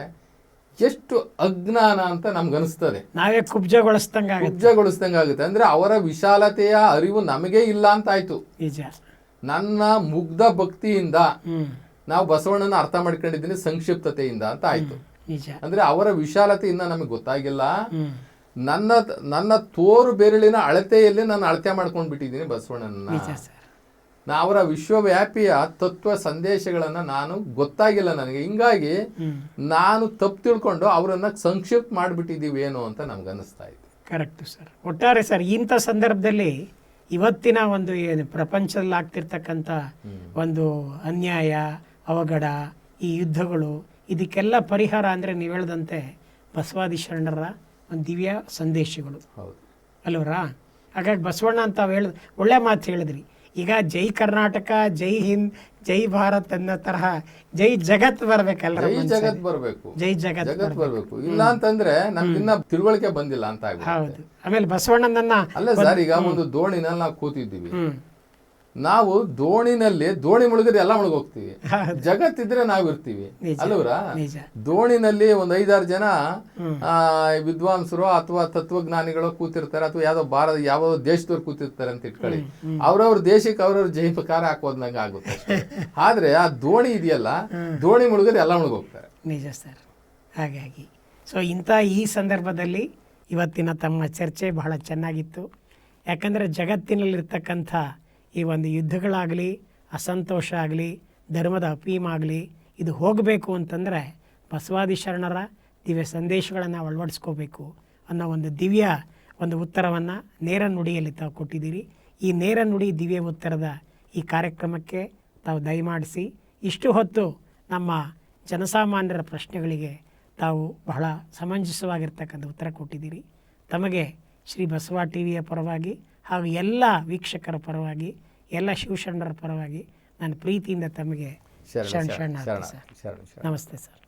ಎಷ್ಟು ಅಜ್ಞಾನ ಅಂತ ನಮ್ಗನಿಸ್ತದೆ. ನಾವೇ ಕುಬ್ಜಗೊಳಿಸ್ದಂಗ ಆಗುತ್ತೆ. ಕುಬ್ಜಗೊಳಿಸ್ದಂಗೆ ಆಗುತ್ತೆ. ಅಂದ್ರೆ ಅವರ ವಿಶಾಲತೆಯ ಅರಿವು ನಮಗೆ ಇಲ್ಲ ಅಂತ ಆಯ್ತು ನನ್ನ ಮುಗ್ಧ ಭಕ್ತಿಯಿಂದ ನಾವು ಬಸವಣ್ಣನ ಅರ್ಥ ಮಾಡ್ಕೊಂಡಿದ್ದೀನಿ ಸಂಕ್ಷಿಪ್ತತೆಯಿಂದ ಅಂತ ಆಯ್ತು. ಅಂದ್ರೆ ಅವರ ವಿಶಾಲತೆಯಿಂದ ನಮಗೆ ಗೊತ್ತಾಗಿಲ್ಲ. ನನ್ನ ನನ್ನ ತೋರು ಬೆರಳಿನ ಅಳತೆಯಲ್ಲಿ ನಾನು ಅಳತೆ ಮಾಡ್ಕೊಂಡು ಬಿಟ್ಟಿದ್ದೀನಿ ಬಸವಣ್ಣನ ನಾ ಅವರ ವಿಶ್ವವ್ಯಾಪಿಯ ತತ್ವ ಸಂದೇಶಗಳನ್ನ ನಾನು ಗೊತ್ತಾಗಿಲ್ಲ ನನಗೆ. ಹಿಂಗಾಗಿ ನಾನು ತಪ್ಪು ತಿಳ್ಕೊಂಡು ಅವರನ್ನ ಸಂಕ್ಷಿಪ್ತ ಮಾಡಿಬಿಟ್ಟಿದ್ದೀವಿ ಏನು ಅಂತ ನಮ್ಗೆ ಅನಿಸ್ತಾ ಇದೆ ಕರೆಕ್ಟ್ ಸರ್. ಒಟ್ಟಾರೆ ಸರ್ ಇಂಥ ಸಂದರ್ಭದಲ್ಲಿ ಇವತ್ತಿನ ಒಂದು ಏನು ಪ್ರಪಂಚದಲ್ಲಿ ಆಗ್ತಿರ್ತಕ್ಕಂಥ ಒಂದು ಅನ್ಯಾಯ ಅವಘಡ ಈ ಯುದ್ಧಗಳು ಇದಕ್ಕೆಲ್ಲ ಪರಿಹಾರ ಅಂದರೆ ನೀವು ಹೇಳ್ದಂತೆ ಬಸವಾದಿ ಶರಣರ ಒಂದು ದಿವ್ಯ ಸಂದೇಶಗಳು. ಹೌದು. ಅಲ್ವರಾ? ಹಾಗಾಗಿ ಬಸವಣ್ಣ ಅಂತ ಹೇಳ ಹೇಳಿದ್ ಒಳ್ಳೆ ಮಾತು ಹೇಳಿದ್ರಿ. ಈಗ ಜೈ ಕರ್ನಾಟಕ ಜೈ ಹಿಂದ್ ಜೈ ಭಾರತ್ ಅನ್ನೋ ತರಹ ಜೈ ಜಗತ್ ಬರ್ಬೇಕಲ್ಲ ಜೈ ಜಗತ್ ಬರ್ಬೇಕು. ಜೈ ಜಗತ್ ಜಗತ್ ಬರ್ಬೇಕು. ಇಲ್ಲ ಅಂತಂದ್ರೆ ನಮ್ಗಿನ್ನ ತಿಳುವಳಿಕೆ ಬಂದಿಲ್ಲ ಅಂತ ಹೌದು. ಆಮೇಲೆ ಬಸವಣ್ಣನನ್ನ ಅಲ್ಲ ಸರ್ ಈಗ ಒಂದು ದೋಣಿನಲ್ಲಿ ನಾವು ಕೂತಿದ್ದೀವಿ. ನಾವು ದೋಣಿನಲ್ಲಿ ದೋಣಿ ಮುಳುಗಿದ್ರೆ ಎಲ್ಲ ಮುಳುಗೋಗ್ತೀವಿ. ಜಗತ್ತಿದ್ರೆ ನಾವು ಇರ್ತೀವಿ ನಿಜ. ಅಲ್ವರಾ ದೋಣಿನಲ್ಲಿ ಒಂದ್ ಐದಾರು ಜನ ಆ, ವಿದ್ವಾಂಸರು ಅಥವಾ ತತ್ವಜ್ಞಾನಿಗಳು ಕೂತಿರ್ತಾರೆ ಅಥವಾ ಯಾವ್ದೋ ಭಾರತ ಯಾವ ದೇಶದವ್ರು ಕೂತಿರ್ತಾರೆ ಅಂತ ಇಟ್ಕೊಳ್ಳಿ. ಅವ್ರವ್ರ ದೇಶಕ್ಕೆ ಅವ್ರವ್ರ ಜೈಪಕಾರ ಹಾಕೋದ್ನಂಗೆ ಆಗುತ್ತೆ. (laughs) ಆದ್ರೆ ಆ ದೋಣಿ ಇದೆಯಲ್ಲ ದೋಣಿ ಮುಳುಗಿದ್ರೆ ಎಲ್ಲ ಮುಳುಗೋಗ್ತಾರೆ. ನಿಜ ಸರ್ ಹಾಗಾಗಿ ಸೊ ಇಂಥ ಈ ಸಂದರ್ಭದಲ್ಲಿ ಇವತ್ತಿನ ತಮ್ಮ ಚರ್ಚೆ ಬಹಳ ಚೆನ್ನಾಗಿತ್ತು. ಯಾಕಂದರೆ ಜಗತ್ತಿನಲ್ಲಿರ್ತಕ್ಕಂಥ ಈ ಒಂದು ಯುದ್ಧಗಳಾಗಲಿ, ಅಸಂತೋಷ ಆಗಲಿ, ಧರ್ಮದ ಅಪೀಮಾಗಲಿ, ಇದು ಹೋಗಬೇಕು ಅಂತಂದರೆ ಬಸವಾದಿ ಶರಣರ ದಿವ್ಯ ಸಂದೇಶಗಳನ್ನು ಅಳವಡಿಸ್ಕೋಬೇಕು ಅನ್ನೋ ಒಂದು ದಿವ್ಯ ಒಂದು ಉತ್ತರವನ್ನು ನೇರ ನುಡಿಯಲ್ಲಿ ತಾವು ಕೊಟ್ಟಿದ್ದೀರಿ. ಈ ನೇರ ನುಡಿ ದಿವ್ಯ ಉತ್ತರದ ಈ ಕಾರ್ಯಕ್ರಮಕ್ಕೆ ತಾವು ದಯಮಾಡಿಸಿ, ಇಷ್ಟು ಹೊತ್ತು ನಮ್ಮ ಜನಸಾಮಾನ್ಯರ ಪ್ರಶ್ನೆಗಳಿಗೆ ತಾವು ಬಹಳ ಸಮಂಜಸವಾಗಿರ್ತಕ್ಕಂಥ ಉತ್ತರ ಕೊಟ್ಟಿದ್ದೀರಿ. ತಮಗೆ ಶ್ರೀ ಬಸವ ಟಿ ವಿಯ ಪರವಾಗಿ ಹಾಗೂ ಎಲ್ಲ ವೀಕ್ಷಕರ ಪರವಾಗಿ ಎಲ್ಲ ಶಿವಶರಣರ ಪರವಾಗಿ ನಾನು ಪ್ರೀತಿಯಿಂದ ತಮಗೆ ಶರಣ ಶರಣ ನಮಸ್ತೆ ಸರ್.